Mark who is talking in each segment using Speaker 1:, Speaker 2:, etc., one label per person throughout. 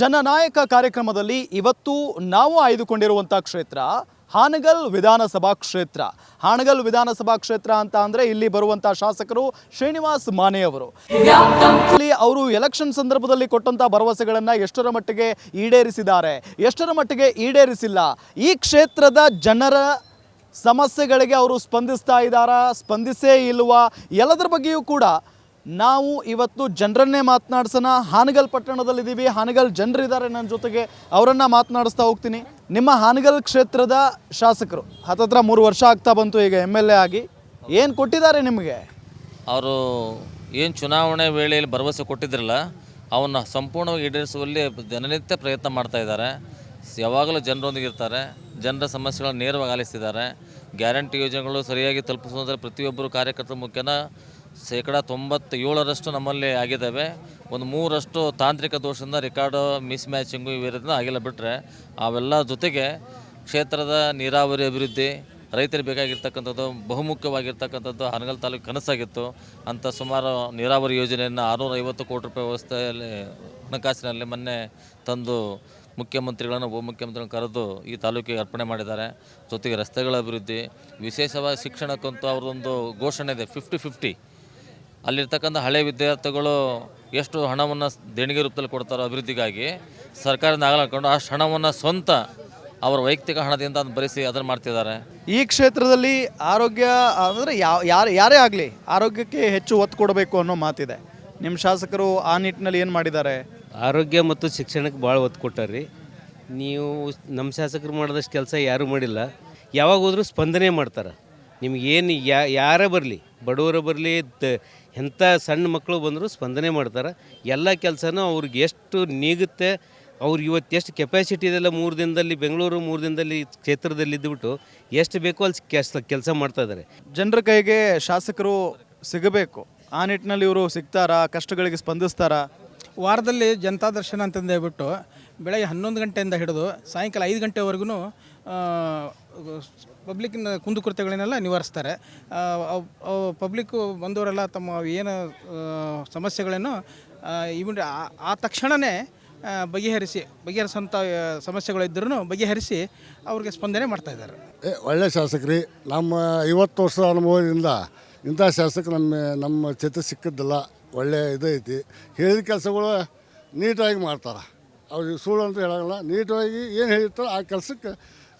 Speaker 1: ಜನನಾಯಕ ಕಾರ್ಯಕ್ರಮದಲ್ಲಿ ಇವತ್ತು ನಾವು ಆಯ್ದುಕೊಂಡಿರುವಂಥ ಕ್ಷೇತ್ರ ಹಾನಗಲ್ ವಿಧಾನಸಭಾ ಕ್ಷೇತ್ರ. ಹಾನಗಲ್ ವಿಧಾನಸಭಾ ಕ್ಷೇತ್ರ ಅಂತ ಅಂದರೆ ಇಲ್ಲಿ ಬರುವಂಥ ಶಾಸಕರು ಶ್ರೀನಿವಾಸ್ ಮಾನೆಯವರು ಇಲ್ಲಿ ಅವರು ಎಲೆಕ್ಷನ್ ಸಂದರ್ಭದಲ್ಲಿ ಕೊಟ್ಟಂಥ ಭರವಸೆಗಳನ್ನು ಎಷ್ಟರ ಮಟ್ಟಿಗೆ ಈಡೇರಿಸಿದ್ದಾರೆ, ಎಷ್ಟರ ಮಟ್ಟಿಗೆ ಈಡೇರಿಸಿಲ್ಲ, ಈ ಕ್ಷೇತ್ರದ ಜನರ ಸಮಸ್ಯೆಗಳಿಗೆ ಅವರು ಸ್ಪಂದಿಸ್ತಾ ಇದ್ದಾರಾ, ಸ್ಪಂದಿಸೇ ಇಲ್ವಾ, ಎಲ್ಲದರ ಬಗ್ಗೆಯೂ ಕೂಡ ನಾವು ಇವತ್ತು ಜನರನ್ನೇ ಮಾತನಾಡ್ಸೋಣ. ಹಾನಗಲ್ ಪಟ್ಟಣದಲ್ಲಿದ್ದೀವಿ. ಹಾನಗಲ್ ಜನರಿದ್ದಾರೆ ನನ್ನ ಜೊತೆಗೆ. ಅವರನ್ನು ಮಾತನಾಡಿಸ್ತಾ ಹೋಗ್ತೀನಿ. ನಿಮ್ಮ ಹಾನಗಲ್ ಕ್ಷೇತ್ರದ ಶಾಸಕರು. ಹತ್ತತ್ರ ಮೂರು ವರ್ಷ ಆಗ್ತಾ ಬಂತು ಈಗ ಎಂ ಎಲ್ ಎ ಆಗಿ. ಏನು ಕೊಟ್ಟಿದ್ದಾರೆ ನಿಮಗೆ?
Speaker 2: ಅವರು ಏನು ಚುನಾವಣೆ ವೇಳೆಯಲ್ಲಿ ಭರವಸೆ ಕೊಟ್ಟಿದ್ರಲ್ಲ, ಅವನ್ನ ಸಂಪೂರ್ಣವಾಗಿ ಈಡೇರಿಸುವಲ್ಲಿ ದಿನನಿತ್ಯ ಪ್ರಯತ್ನ ಮಾಡ್ತಾ ಇದ್ದಾರೆ. ಯಾವಾಗಲೂ ಜನರೊಂದಿಗೆ ಇರ್ತಾರೆ ಜನರ ಸಮಸ್ಯೆಗಳನ್ನು ನೇರವಾಗಿ ಆಲಿಸ್ತಿದ್ದಾರೆ. ಗ್ಯಾರಂಟಿ ಯೋಜನೆಗಳು ಸರಿಯಾಗಿ ತಲುಪಿಸುವುದರ ಪ್ರತಿಯೊಬ್ಬರು ಕಾರ್ಯಕರ್ತರ ಮುಖ್ಯನ ಶೇಕಡ ತೊಂಬತ್ತೇಳರಷ್ಟು ನಮ್ಮಲ್ಲಿ ಆಗಿದ್ದಾವೆ. ಒಂದು ಮೂರಷ್ಟು ತಾಂತ್ರಿಕ ದೋಷದಿಂದ ರೆಕಾರ್ಡು ಮಿಸ್ ಮ್ಯಾಚಿಂಗು ಇವಿರೋದ್ರಿಂದ ಆಗಿಲ್ಲ ಬಿಟ್ಟರೆ ಅವೆಲ್ಲ ಜೊತೆಗೆ ಕ್ಷೇತ್ರದ ನೀರಾವರಿ ಅಭಿವೃದ್ಧಿ, ರೈತರಿಗೆ ಬೇಕಾಗಿರ್ತಕ್ಕಂಥದ್ದು, ಬಹುಮುಖ್ಯವಾಗಿರ್ತಕ್ಕಂಥದ್ದು ಹನಗಲ್ ತಾಲೂಕು ಕನಸಾಗಿತ್ತು. ಅಂತ ಸುಮಾರು ನೀರಾವರಿ ಯೋಜನೆಯನ್ನು ಆರುನೂರ ಐವತ್ತು ಕೋಟಿ ರೂಪಾಯಿ ವ್ಯವಸ್ಥೆಯಲ್ಲಿ, ಹಣಕಾಸಿನಲ್ಲಿ ಮೊನ್ನೆ ತಂದು ಮುಖ್ಯಮಂತ್ರಿಗಳನ್ನು, ಉಪಮುಖ್ಯಮಂತ್ರಿಗಳನ್ನು ಕರೆದು ಈ ತಾಲೂಕಿಗೆ ಅರ್ಪಣೆ ಮಾಡಿದ್ದಾರೆ. ಜೊತೆಗೆ ರಸ್ತೆಗಳ ಅಭಿವೃದ್ಧಿ, ವಿಶೇಷವಾಗಿ ಶಿಕ್ಷಣಕ್ಕಂತೂ ಅವರೊಂದು ಘೋಷಣೆ ಇದೆ ಫಿಫ್ಟಿ ಫಿಫ್ಟಿ ಅಲ್ಲಿರ್ತಕ್ಕಂಥ ಹಳೆ ವಿದ್ಯಾರ್ಥಿಗಳು ಎಷ್ಟು ಹಣವನ್ನು ದೇಣಿಗೆ ರೂಪದಲ್ಲಿ ಕೊಡ್ತಾರೋ ಅಭಿವೃದ್ಧಿಗಾಗಿ ಸರ್ಕಾರದಿಂದ ಆಗಲಾಕೊಂಡು ಅಷ್ಟು ಹಣವನ್ನು ಸ್ವಂತ ಅವರ ವೈಯಕ್ತಿಕ ಹಣದಿಂದ ಅದನ್ನು ಭರಿಸಿ ಅದನ್ನು ಮಾಡ್ತಿದ್ದಾರೆ.
Speaker 1: ಈ ಕ್ಷೇತ್ರದಲ್ಲಿ ಆರೋಗ್ಯ ಅಂದರೆ ಯಾವ ಯಾರು ಯಾರೇ ಆಗಲಿ ಆರೋಗ್ಯಕ್ಕೆ ಹೆಚ್ಚು ಒತ್ತು ಕೊಡಬೇಕು ಅನ್ನೋ ಮಾತಿದೆ. ನಿಮ್ಮ ಶಾಸಕರು ಆ ನಿಟ್ಟಿನಲ್ಲಿ ಏನು ಮಾಡಿದ್ದಾರೆ?
Speaker 3: ಆರೋಗ್ಯ ಮತ್ತು ಶಿಕ್ಷಣಕ್ಕೆ ಭಾಳ ಒತ್ತು ಕೊಟ್ಟಾರ್ರಿ. ನೀವು ನಮ್ಮ ಶಾಸಕರು ಮಾಡಿದಷ್ಟು ಕೆಲಸ ಯಾರೂ ಮಾಡಿಲ್ಲ. ಯಾವಾಗ ಹೋದರೂ ಸ್ಪಂದನೆ ಮಾಡ್ತಾರೆ. ನಿಮ್ಗೇನು ಯಾ ಯಾರೇ ಬರಲಿ ಬಡವರು ಬರಲಿ ಎಂಥ ಸಣ್ಣ ಮಕ್ಕಳು ಬಂದರೂ ಸ್ಪಂದನೆ ಮಾಡ್ತಾರೆ. ಎಲ್ಲ ಕೆಲಸನೂ ಅವ್ರಿಗೆ ಎಷ್ಟು ನೀಗುತ್ತೆ ಅವ್ರು ಇವತ್ತು ಎಷ್ಟು ಕೆಪಾಸಿಟಿ ಇದೆಲ್ಲ ಮೂರು ದಿನದಲ್ಲಿ ಬೆಂಗಳೂರು ಮೂರು ದಿನದಲ್ಲಿ ಕ್ಷೇತ್ರದಲ್ಲಿ ಇದ್ದುಬಿಟ್ಟು ಎಷ್ಟು ಬೇಕೋ ಅಲ್ಲಿ ಕೆಲಸ ಕೆಲಸ ಮಾಡ್ತಾ ಇದ್ದಾರೆ.
Speaker 1: ಜನರ ಕೈಗೆ ಶಾಸಕರು ಸಿಗಬೇಕು. ಆ ನಿಟ್ಟಿನಲ್ಲಿ ಇವರು ಸಿಗ್ತಾರಾ ಕಷ್ಟಗಳಿಗೆ ಸ್ಪಂದಿಸ್ತಾರಾ?
Speaker 4: ವಾರದಲ್ಲಿ ಜನತಾ ದರ್ಶನ ಅಂತಂದು ಹೇಳ್ಬಿಟ್ಟು ಬೆಳಗ್ಗೆ ಹನ್ನೊಂದು ಗಂಟೆಯಿಂದ ಹಿಡಿದು ಸಾಯಂಕಾಲ ಐದು ಗಂಟೆವರೆಗೂ ಪಬ್ಲಿಕ್ನ ಕುಂದುಕೊರತೆಗಳನ್ನೆಲ್ಲ ನಿವಾರಿಸ್ತಾರೆ. ಪಬ್ಲಿಕ್ಕು ಬಂದವರೆಲ್ಲ ತಮ್ಮ ಏನು ಸಮಸ್ಯೆಗಳನ್ನು ಇವನ್ ಆ ತಕ್ಷಣವೇ ಬಗೆಹರಿಸಿ ಬಗೆಹರಿಸೋಂಥ ಸಮಸ್ಯೆಗಳಿದ್ದರೂ ಬಗೆಹರಿಸಿ ಅವ್ರಿಗೆ ಸ್ಪಂದನೆ ಮಾಡ್ತಾ ಇದ್ದಾರೆ.
Speaker 5: ಏ, ಒಳ್ಳೆ ಶಾಸಕರಿ. ನಮ್ಮ ಐವತ್ತು ವರ್ಷದ ಅನುಭವದಿಂದ ಇಂಥ ಶಾಸಕ ನಮ್ಮ ನಮ್ಮ ಚಿತ್ರ ಸಿಕ್ಕಿದ್ದಿಲ್ಲ. ಒಳ್ಳೆ ಇದೈತಿ. ಹೇಳಿದ ಕೆಲಸಗಳು ನೀಟಾಗಿ ಮಾಡ್ತಾರೆ. ಅವ್ರಿಗೆ ಸುಳ್ಳು ಅಂತ ಹೇಳೋಲ್ಲ ನೀಟಾಗಿ ಏನು ಹೇಳಿರ್ತಾರೋ ಆ ಕೆಲಸಕ್ಕೆ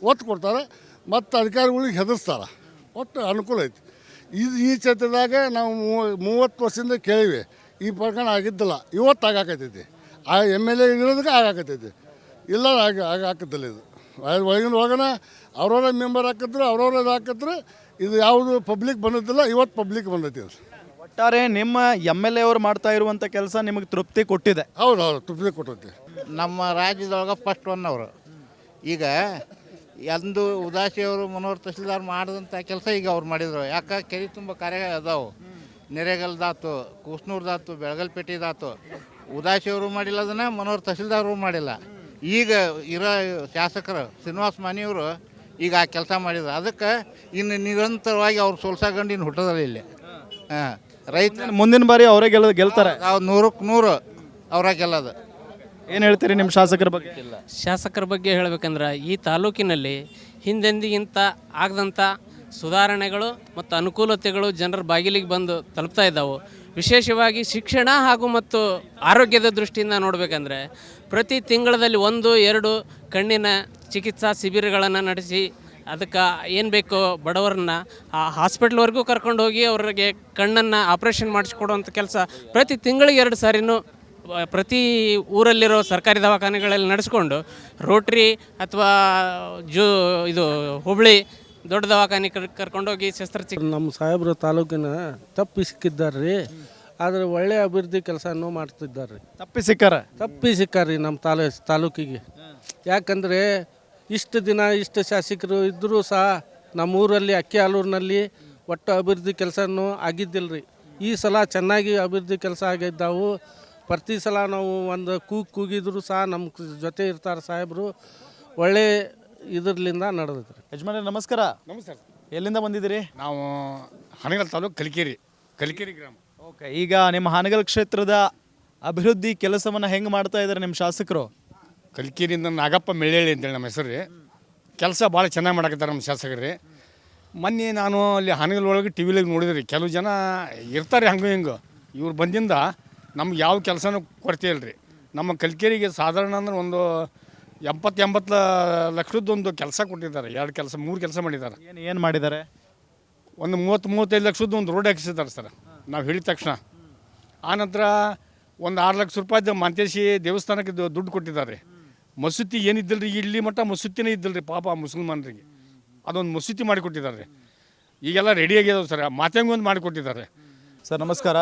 Speaker 5: ಒತ್ತು ಕೊಡ್ತಾರೆ ಮತ್ತು ಅಧಿಕಾರಿಗಳಿಗೆ ಹೆದರ್ಸ್ತಾರೆ. ಒಟ್ಟು ಅನುಕೂಲ ಐತಿ. ಇದು ಈ ಕ್ಷೇತ್ರದಾಗ ನಾವು ಮೂವ- ಮೂವತ್ತು ವರ್ಷದಿಂದ ಕೇಳಿವಿ ಈ ಪ್ರಕರಣ ಆಗಿದ್ದಿಲ್ಲ ಇವತ್ತು ಆಗಾಕತ್ತೈತಿ. ಆ ಎಂ ಎಲ್ ಎ ಇರೋದಕ್ಕೆ ಆಗಾಕತ್ತೈತಿ. ಇಲ್ಲ ಆಗ ಆಗ ಇದು. ಒಳಗಿನ ಹೋಗೋಣ ಅವ್ರವ್ರ ಮೆಂಬರ್ ಹಾಕಿದ್ರು ಅವ್ರವ್ರ ಇದು ಹಾಕಿದ್ರು ಇದು ಯಾವುದು ಪಬ್ಲಿಕ್ ಬಂದಿದ್ದಿಲ್ಲ ಇವತ್ತು ಪಬ್ಲಿಕ್ ಬಂದೈತಿ ಅದು.
Speaker 1: ಒಟ್ಟಾರೆ ನಿಮ್ಮ ಎಂ ಎಲ್ ಎ ಅವರು ಮಾಡ್ತಾ ಇರುವಂಥ ಕೆಲಸ ನಿಮಗೆ ತೃಪ್ತಿ ಕೊಟ್ಟಿದೆ.
Speaker 5: ಹೌದು ಹೌದು ತೃಪ್ತಿ ಕೊಟ್ಟೈತಿ.
Speaker 6: ನಮ್ಮ ರಾಜ್ಯದೊಳಗೆ ಫಸ್ಟ್ ಒನ್ ಅವರು. ಈಗ ಎಂದು ಉದಾಸಿಯವರು ಮನೋಹರ್ ತಹಸೀಲ್ದಾರ್ ಮಾಡಿದಂಥ ಕೆಲಸ ಈಗ ಅವ್ರು ಮಾಡಿದರು. ಯಾಕೆ? ಕೆರೆ ತುಂಬ ಕಾರ್ಯ ಅದಾವು. ನೆರೆಗಲ್ದಾತು ಕೂಸ್ನೂರ್ದಾತು ಬೆಳಗಲ್ಪೇಟೆದಾತು ಉದಾಸಿಯವರು ಮಾಡಿಲ್ಲ ಅದನ್ನು ಮನೋಹರ್ ತಹಸೀಲ್ದಾರ್ ಮಾಡಿಲ್ಲ. ಈಗ ಇರೋ ಶಾಸಕರು ಶ್ರೀನಿವಾಸ್ ಮಾನಿಯವರು ಈಗ ಆ ಕೆಲಸ ಮಾಡಿದ್ರು. ಅದಕ್ಕೆ ಇನ್ನು ನಿರಂತರವಾಗಿ ಅವ್ರು ಸೋಲ್ಸಾಗಂಡು ಇನ್ನು ಹುಟ್ಟೋದಲ್ಲ ಇಲ್ಲಿ. ಹಾಂ. ರೈತ
Speaker 1: ಮುಂದಿನ ಬಾರಿ ಅವರೇ ಗೆಲ್ಲ ಗೆಲ್ತಾರೆ.
Speaker 6: ನೂರಕ್ಕೆ ನೂರು ಅವರ ಗೆಲ್ಲೋದು.
Speaker 1: ಏನು ಹೇಳ್ತೀರಿ ನಿಮ್ಮ ಶಾಸಕರ ಬಗ್ಗೆ?
Speaker 7: ಶಾಸಕರ ಬಗ್ಗೆ ಹೇಳಬೇಕಂದ್ರೆ ಈ ತಾಲೂಕಿನಲ್ಲಿ ಹಿಂದೆಂದಿಗಿಂತ ಆಗದಂಥ ಸುಧಾರಣೆಗಳು ಮತ್ತು ಅನುಕೂಲತೆಗಳು ಜನರ ಬಾಗಿಲಿಗೆ ಬಂದು ತಲುಪ್ತಾ ಇದ್ದಾವೆ. ವಿಶೇಷವಾಗಿ ಶಿಕ್ಷಣ ಹಾಗೂ ಮತ್ತು ಆರೋಗ್ಯದ ದೃಷ್ಟಿಯಿಂದ ನೋಡಬೇಕಂದ್ರೆ ಪ್ರತಿ ತಿಂಗಳಲ್ಲಿ ಒಂದು, ಎರಡು ಕಣ್ಣಿನ ಚಿಕಿತ್ಸಾ ಶಿಬಿರಗಳನ್ನು ನಡೆಸಿ ಅದಕ್ಕೆ ಏನು ಬೇಕೋ ಬಡವರನ್ನ ಆ ಹಾಸ್ಪಿಟ್ಲ್ವರೆಗೂ ಕರ್ಕೊಂಡು ಹೋಗಿ ಅವರಿಗೆ ಕಣ್ಣನ್ನು ಆಪ್ರೇಷನ್ ಮಾಡಿಸ್ಕೊಡುವಂಥ ಕೆಲಸ ಪ್ರತಿ ತಿಂಗಳಿಗೆ ಎರಡು ಸಾರಿನೂ ಪ್ರತಿ ಊರಲ್ಲಿರೋ ಸರ್ಕಾರಿ ದವಾಖಾನೆಗಳಲ್ಲಿ ನಡೆಸ್ಕೊಂಡು ರೋಟ್ರಿ ಅಥವಾ ಜೂ ಇದು ಹುಬ್ಳಿ ದೊಡ್ಡ ದವಾಖಾನೆ ಕರ್ ಕರ್ಕೊಂಡೋಗಿ ಶಸ್ತ್ರಚಿಕಿತ್ಸೆ
Speaker 8: ನಮ್ಮ ಸಾಹೇಬ್ರ ತಾಲೂಕಿನ ತಪ್ಪಿ ಸಿಕ್ಕಿದ್ದಾರೆ ಆದರೆ ಒಳ್ಳೆಯ ಅಭಿವೃದ್ಧಿ ಕೆಲಸನೂ ಮಾಡ್ತಿದ್ದಾರೆ
Speaker 1: ತಪ್ಪಿ ಸಿಕ್ಕಾರ?
Speaker 8: ತಪ್ಪಿ ಸಿಕ್ಕಾರಿ ನಮ್ಮ ತಾಲೂ ತಾಲೂಕಿಗೆ. ಯಾಕಂದರೆ ಇಷ್ಟು ದಿನ ಇಷ್ಟು ಶಾಸಕರು ಇದ್ದರೂ ಸಹ ನಮ್ಮೂರಲ್ಲಿ ಅಕ್ಕಿ ಹಾಲೂರಿನಲ್ಲಿ ಒಟ್ಟು ಅಭಿವೃದ್ಧಿ ಕೆಲಸನೂ ಆಗಿದ್ದಿಲ್ಲ ರೀ ಈ ಸಲ ಚೆನ್ನಾಗಿ ಅಭಿವೃದ್ಧಿ ಕೆಲಸ ಆಗಿದ್ದಾವು. ಪ್ರತಿ ಸಲ ನಾವು ಒಂದು ಕೂಗು ಕೂಗಿದ್ರು ಸಹ ನಮ್ಮ ಜೊತೆ ಇರ್ತಾರೆ ಸಾಹೇಬರು. ಒಳ್ಳೆ ಇದರ್ಲಿಂದ ನಡೆದೈತೆ
Speaker 1: ಯಜಮಾನ ನಮಸ್ಕಾರ. ನಮಸ್ಕಾರ ಎಲ್ಲಿಂದ ಬಂದಿದ್ದೀರಿ?
Speaker 9: ನಾವು ಹನಗಲ್ ತಾಲೂಕು ಕಲಿಕೇರಿ ಕಲಿಕೇರಿ ಗ್ರಾಮ.
Speaker 1: ಓಕೆ ಈಗ ನಿಮ್ಮ ಹಾನಗಲ್ ಕ್ಷೇತ್ರದ ಅಭಿವೃದ್ಧಿ ಕೆಲಸವನ್ನು ಹೆಂಗೆ ಮಾಡ್ತಾ ಇದ್ದಾರೆ ನಿಮ್ಮ ಶಾಸಕರು?
Speaker 9: ಕಲಿಕೇರಿಯಿಂದ ನಾಗಪ್ಪ ಮೆಳ್ಳೇಳಿ ಅಂತೇಳಿ ನಮ್ಮ ಹೆಸರು ರೀ. ಕೆಲಸ ಭಾಳ ಚೆನ್ನಾಗಿ ಮಾಡಕತ್ತಾರೆ ನಮ್ಮ ಶಾಸಕರು ರೀ. ಮೊನ್ನೆ ನಾನು ಅಲ್ಲಿ ಹಾನಗಲ್ ಒಳಗೆ ಟಿ ವಿಲಿಗೆ ನೋಡಿದ್ರಿ ಕೆಲವು ಜನ ಇರ್ತಾರೆ ಹಂಗೆ ಹಿಂಗೆ. ಇವ್ರು ಬಂದಿಂದ ನಮ್ಗೆ ಯಾವ ಕೆಲಸನೂ ಕೊರತೆ ಇಲ್ಲ ರೀ ನಮ್ಮ ಕಲ್ಕೇರಿಗೆ ಸಾಧಾರಣ ಅಂದ್ರೆ ಒಂದು ಎಂಬತ್ತು ಲಕ್ಷದ ಒಂದು ಕೆಲಸ ಕೊಟ್ಟಿದ್ದಾರೆ. ಎರಡು ಕೆಲಸ ಮೂರು ಕೆಲಸ ಮಾಡಿದ್ದಾರೆ.
Speaker 1: ಏನು ಏನು ಮಾಡಿದ್ದಾರೆ?
Speaker 9: ಒಂದು ಮೂವತ್ತು ಮೂವತ್ತೈದು ಲಕ್ಷದ ಒಂದು ರೋಡ್ ಹಾಕಿಸಿದ್ದಾರೆ ಸರ್. ನಾವು ಹೇಳಿದ ತಕ್ಷಣ. ಆನಂತರ ಒಂದು ಆರು ಲಕ್ಷ ರೂಪಾಯಿದು ಮಂತೇಶಿ ದೇವಸ್ಥಾನಕ್ಕೆ ದುಡ್ಡು ಕೊಟ್ಟಿದ್ದಾರೆ. ಮಸೂತಿ ಏನಿದ್ದಿಲ್ಲ ರೀ ಇಲ್ಲಿ ಮಟ್ಟ ಮಸೂತಿನೇ ಇದ್ದಿಲ್ಲ ರೀ ಪಾಪ ಮುಸಲ್ಮಾನರಿಗೆ. ಅದೊಂದು ಮಸೂತಿ ಮಾಡಿಕೊಟ್ಟಿದ್ದಾರೆ. ಈಗೆಲ್ಲ ರೆಡಿ ಆಗ್ಯದವು ಸರ್. ಮಾತಂಗಿ ಒಂದು ಮಾಡಿಕೊಟ್ಟಿದ್ದಾರೆ.
Speaker 1: ಸರ್, ನಮಸ್ಕಾರ.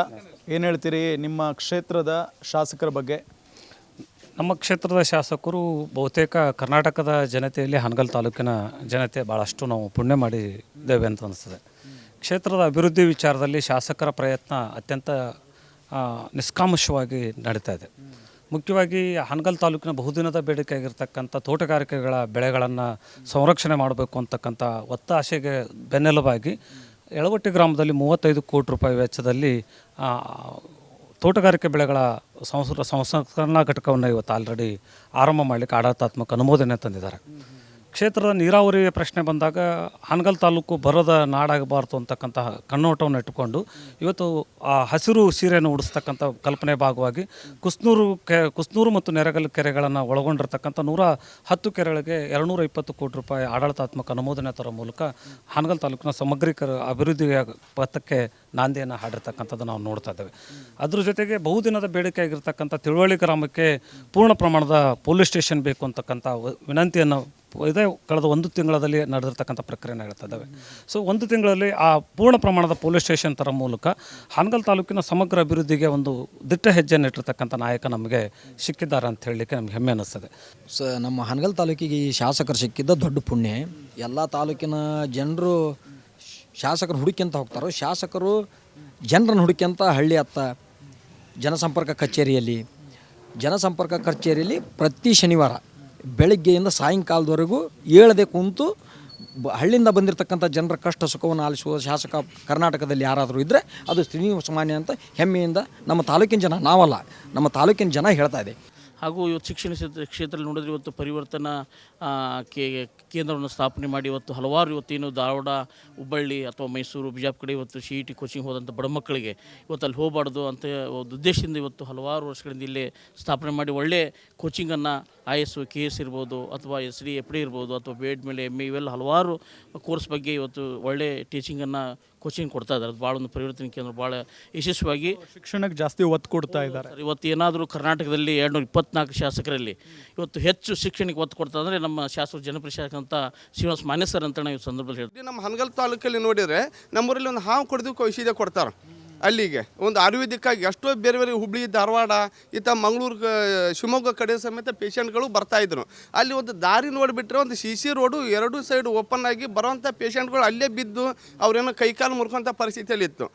Speaker 1: ಏನು ಹೇಳ್ತೀರಿ ನಿಮ್ಮ ಕ್ಷೇತ್ರದ ಶಾಸಕರ ಬಗ್ಗೆ?
Speaker 10: ನಮ್ಮ ಕ್ಷೇತ್ರದ ಶಾಸಕರು ಬಹುತೇಕ ಕರ್ನಾಟಕದ ಜನತೆಯಲ್ಲಿ ಹಾನಗಲ್ ತಾಲೂಕಿನ ಜನತೆ ಭಾಳಷ್ಟು ನಾವು ಪುಣ್ಯ ಮಾಡಿದ್ದೇವೆ ಅಂತ ಅನಿಸ್ತದೆ. ಕ್ಷೇತ್ರದ ಅಭಿವೃದ್ಧಿ ವಿಚಾರದಲ್ಲಿ ಶಾಸಕರ ಪ್ರಯತ್ನ ಅತ್ಯಂತ ನಿಷ್ಕಾಮಶವಾಗಿ ನಡೀತಾ ಇದೆ. ಮುಖ್ಯವಾಗಿ ಹಾನಗಲ್ ತಾಲೂಕಿನ ಬಹುದಿನದ ಬೇಡಿಕೆ ಆಗಿರ್ತಕ್ಕಂಥ ತೋಟಗಾರಿಕೆಗಳ ಬೆಳೆಗಳನ್ನು ಸಂರಕ್ಷಣೆ ಮಾಡಬೇಕು ಅಂತಕ್ಕಂಥ ಒತ್ತಾಸೆಗೆ ಬೆನ್ನೆಲುಬಾಗಿ ಯಳವಟ್ಟಿ ಗ್ರಾಮದಲ್ಲಿ ಮೂವತ್ತೈದು ಕೋಟಿ ರೂಪಾಯಿ ವೆಚ್ಚದಲ್ಲಿ ತೋಟಗಾರಿಕೆ ಬೆಳೆಗಳ ಸಂಸ್ಕೃತ ಸಂಸ್ಕರಣಾ ಘಟಕವನ್ನು ಇವತ್ತು ಆಲ್ರೆಡಿ ಆರಂಭ ಮಾಡಲಿಕ್ಕೆ ಆಡಳಿತಾತ್ಮಕ ಅನುಮೋದನೆ ತಂದಿದ್ದಾರೆ. ಕ್ಷೇತ್ರದ ನೀರಾವರಿ ಪ್ರಶ್ನೆ ಬಂದಾಗ ಹಾನಗಲ್ ತಾಲೂಕು ಬರದ ನಾಡಾಗಬಾರ್ದು ಅಂತಕ್ಕಂತಹ ಕಣ್ಣೋಟವನ್ನು ಇಟ್ಟುಕೊಂಡು ಇವತ್ತು ಆ ಹಸಿರು ಸೀರೆಯನ್ನು ಉಡಿಸ್ತಕ್ಕಂಥ ಕಲ್ಪನೆ ಭಾಗವಾಗಿ ಕುಸ್ನೂರು ಕೆ, ಕುಸ್ನೂರು ಮತ್ತು ನೆರಗಲ್ ಕೆರೆಗಳನ್ನು ಒಳಗೊಂಡಿರ್ತಕ್ಕಂಥ ನೂರ ಹತ್ತು ಕೆರೆಗಳಿಗೆ ಎರಡುನೂರ ಇಪ್ಪತ್ತು ಕೋಟಿ ರೂಪಾಯಿ ಆಡಳಿತಾತ್ಮಕ ಅನುಮೋದನೆ ತರೋ ಮೂಲಕ ಹಾನಗಲ್ ತಾಲೂಕಿನ ಸಮಗ್ರೀಕರ ಅಭಿವೃದ್ಧಿಯ ಪಥಕ್ಕೆ ನಾಂದಿಯನ್ನು ಹಾಡಿರ್ತಕ್ಕಂಥದ್ದು ನಾವು ನೋಡ್ತಾ ಇದ್ದೇವೆ. ಅದ್ರ ಜೊತೆಗೆ ಬಹುದಿನದ ಬೇಡಿಕೆ ಆಗಿರ್ತಕ್ಕಂಥ ತಿಳುವಳಿ ಗ್ರಾಮಕ್ಕೆ ಪೂರ್ಣ ಪ್ರಮಾಣದ ಪೊಲೀಸ್ ಸ್ಟೇಷನ್ ಬೇಕು ಅಂತಕ್ಕಂಥ ವಿನಂತಿಯನ್ನು ಇದೇ ಕಳೆದ ಒಂದು ತಿಂಗಳಲ್ಲಿ ನಡೆದಿರ್ತಕ್ಕಂಥ ಪ್ರಕ್ರಿಯೆ ಹೇಳ್ತಾ ಇದ್ದಾವೆ. ಸೊ ಒಂದು ತಿಂಗಳಲ್ಲಿ ಆ ಪೂರ್ಣ ಪ್ರಮಾಣದ ಪೊಲೀಸ್ ಸ್ಟೇಷನ್ ತರ ಮೂಲಕ ಹಾನಗಲ್ ತಾಲೂಕಿನ ಸಮಗ್ರ ಅಭಿವೃದ್ಧಿಗೆ ಒಂದು ದಿಟ್ಟ ಹೆಜ್ಜೆಯನ್ನು ಇಟ್ಟಿರ್ತಕ್ಕಂಥ ನಾಯಕ ನಮಗೆ ಸಿಕ್ಕಿದ್ದಾರೆ ಅಂತ ಹೇಳಲಿಕ್ಕೆ ನಮ್ಗೆ ಹೆಮ್ಮೆ ಅನ್ನಿಸ್ತದೆ.
Speaker 11: ಸ ನಮ್ಮ ಹಾನಗಲ್ ತಾಲೂಕಿಗೆ ಈ ಶಾಸಕರು ಸಿಕ್ಕಿದ್ದ ದೊಡ್ಡ ಪುಣ್ಯ. ಎಲ್ಲ ತಾಲೂಕಿನ ಜನರು ಶಾಸಕರು ಹುಡುಕ್ಯಂತ ಹೋಗ್ತಾರೋ, ಶಾಸಕರು ಜನರನ್ನು ಹುಡುಕ್ಯಂತ ಹಳ್ಳಿ ಅತ್ತ ಜನಸಂಪರ್ಕ ಕಚೇರಿಯಲ್ಲಿ ಜನಸಂಪರ್ಕ ಕಚೇರಿಯಲ್ಲಿ ಪ್ರತಿ ಶನಿವಾರ ಬೆಳಗ್ಗೆಯಿಂದ ಸಾಯಂಕಾಲದವರೆಗೂ ಹೇಳದೆ ಕುಂತು ಬ ಹಳ್ಳಿಯಿಂದ ಬಂದಿರತಕ್ಕಂಥ ಜನರ ಕಷ್ಟ ಸುಖವನ್ನು ಆಲಿಸುವ ಶಾಸಕ ಕರ್ನಾಟಕದಲ್ಲಿ ಯಾರಾದರೂ ಇದ್ದರೆ ಅದು ಶ್ರೀನಿವಾಸ ಮಾನ್ಯ ಅಂತ ಹೆಮ್ಮೆಯಿಂದ ನಮ್ಮ ತಾಲೂಕಿನ ಜನ, ನಾವಲ್ಲ, ನಮ್ಮ ತಾಲೂಕಿನ ಜನ ಹೇಳ್ತಾ ಇದೆ.
Speaker 12: ಹಾಗೂ ಇವತ್ತು ಶಿಕ್ಷಣ ಕ್ಷೇತ್ರ, ಕ್ಷೇತ್ರದಲ್ಲಿ ನೋಡಿದ್ರೆ ಇವತ್ತು ಪರಿವರ್ತನಾ ಕೇಂದ್ರವನ್ನು ಸ್ಥಾಪನೆ ಮಾಡಿ ಇವತ್ತು ಹಲವಾರು ಇವತ್ತೇನು ಧಾರವಾಡ, ಹುಬ್ಬಳ್ಳಿ ಅಥವಾ ಮೈಸೂರು, ಬಿಜಾಪ್ ಕಡೆ ಇವತ್ತು ಸಿ ಇ ಟಿ ಕೋಚಿಂಗ್ ಹೋದಂಥ ಬಡ ಮಕ್ಕಳಿಗೆ ಇವತ್ತು ಅಲ್ಲಿ ಹೋಗಬಾರ್ದು ಅಂತ ಒಂದು ಉದ್ದೇಶದಿಂದ ಇವತ್ತು ಹಲವಾರು ವರ್ಷಗಳಿಂದ ಇಲ್ಲೇ ಸ್ಥಾಪನೆ ಮಾಡಿ ಒಳ್ಳೆ ಕೋಚಿಂಗನ್ನು ಐ ಎಸ್ ಕೆ ಎಸ್ ಇರ್ಬೋದು ಅಥವಾ ಎಸ್ ಡಿ, ಎಫ್ ಡಿ ಇರ್ಬೋದು ಅಥವಾ ಬಿ ಎಡ್ ಮೇಲೆ, ಎಂ ಇವೆಲ್ಲ ಹಲವಾರು ಕೋರ್ಸ್ ಬಗ್ಗೆ ಇವತ್ತು ಒಳ್ಳೆ ಟೀಚಿಂಗನ್ನು ಕೋಚಿಂಗ್ ಕೊಡ್ತಾ ಇದ್ದಾರೆ. ಅದು ಭಾಳ ಒಂದು ಪರಿವರ್ತನೆ ಕೇಂದ್ರ ಭಾಳ ಯಶಸ್ವಿಯಾಗಿ
Speaker 1: ಶಿಕ್ಷಣಕ್ಕೆ ಜಾಸ್ತಿ ಒತ್ತು ಕೊಡ್ತಾ ಇದ್ದಾರೆ.
Speaker 12: ಸರ್, ಇವತ್ತು ಏನಾದರೂ ಕರ್ನಾಟಕದಲ್ಲಿ ಎರಡುನೂರ ಇಪ್ಪತ್ನಾಲ್ಕು ಶಾಸಕರಲ್ಲಿ ಇವತ್ತು ಹೆಚ್ಚು ಶಿಕ್ಷಣಕ್ಕೆ ಒತ್ತು ಕೊಡ್ತಾ ಅಂದರೆ ನಮ್ಮ ಶಾಸಕ ಜನಪ್ರಿಯ ಶಾಸಕ ಅಂತ ಶ್ರೀನಿವಾಸ ಮಾನ್ಯ ಸರ್ ಅಂತ ನಾವು ಈ ಸಂದರ್ಭದಲ್ಲಿ ಹೇಳ್ತೀವಿ
Speaker 13: ನಮ್ಮ ಹನಗಲ್ ತಾಲೂಕಲ್ಲಿ ನೋಡಿದರೆ ನಮ್ಮೂರಲ್ಲಿ ಒಂದು ಹಾವು ಕೊಡ್ದು ಔಷಧ ಕೊಡ್ತಾರೆ. ಅಲ್ಲಿಗೆ. ಒಂದು ಆಯುರ್ವೇದಿಕ್ಕಾಗಿ ಎಷ್ಟೋ ಬೇರೆ ಬೇರೆ ಹುಬ್ಳಿ, ಧಾರವಾಡ ಇತ್ತ ಮಂಗಳೂರು ಶಿವಮೊಗ್ಗ ಕಡೆ ಸಮೇತ ಪೇಷಂಟ್ಗಳು ಬರ್ತಾ ಇದ್ರು. ಅಲ್ಲಿ ಒಂದು ದಾರಿ ನೋಡಿಬಿಟ್ರೆ ಒಂದು ಸಿ ಸಿ ರೋಡು ಎರಡು ಸೈಡ್ ಓಪನ್ ಆಗಿ ಬರೋವಂಥ ಪೇಷಂಟ್ಗಳು ಅಲ್ಲೇ ಬಿದ್ದು ಅವ್ರೇನೋ ಕೈಕಾಲು ಮುರ್ಕೊಂಥ ಪರಿಸ್ಥಿತಿಯಲ್ಲಿ ಇತ್ತು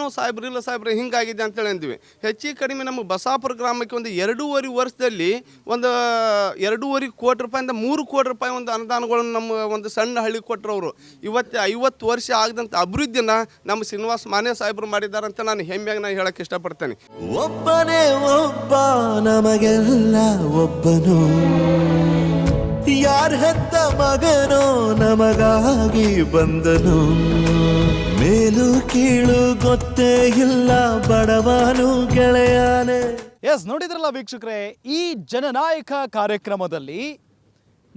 Speaker 13: ನಾವು ಸಾಹೇಬ್ರು, ಇಲ್ಲ ಸಾಹೇಬ್ರೆ, ಹಿಂಗಾಗಿದೆ ಅಂತೇಳಿ ಅಂದ್ವಿ. ಹೆಚ್ಚು ಕಡಿಮೆ ನಮ್ಮ ಬಸಾಪುರ ಗ್ರಾಮಕ್ಕೆ ಒಂದು ಎರಡೂವರೆ ವರ್ಷದಲ್ಲಿ ಒಂದು ಎರಡೂವರೆ ಕೋಟಿ ರೂಪಾಯಿಂದ ಮೂರು ಕೋಟಿ ರೂಪಾಯಿ ಒಂದು ಅನುದಾನಗಳನ್ನು ನಮ್ಮ ಒಂದು ಸಣ್ಣ ಹಳ್ಳಿ ಕೊಟ್ಟರು ಅವರು ಇವತ್ತು ಐವತ್ತು ವರ್ಷ ಆಗದಂಥ ಅಭಿವೃದ್ಧಿನ ನಮ್ಮ ಶ್ರೀನಿವಾಸ ಮಾನ್ಯ ಸಾಹೇಬರು ಮಾಡಿದ್ದಾರೆ ಅಂತ ನಾನು ಹೆಮ್ಮೆಯಾಗಿ ನಾನು ಹೇಳಕ್ಕೆ ಇಷ್ಟಪಡ್ತೇನೆ.
Speaker 14: ಒಬ್ಬನೇ ಒಬ್ಬ ನಮಗೆಲ್ಲ ಒಬ್ಬನು. ಯಾರ ಹೆತ್ತ ಮಗನೋ ನಮಗಾಗಿ ಬಂದನು. ಮೇಲು ಕೀಳು ಗೊತ್ತೇ ಇಲ್ಲ ಬಡವನು ಗೆಳೆಯಾನೆ.
Speaker 1: ಎಸ್ ನೋಡಿದ್ರಲ್ಲ ವೀಕ್ಷಕರೇ ಈ ಜನನಾಯಕ ಕಾರ್ಯಕ್ರಮದಲ್ಲಿ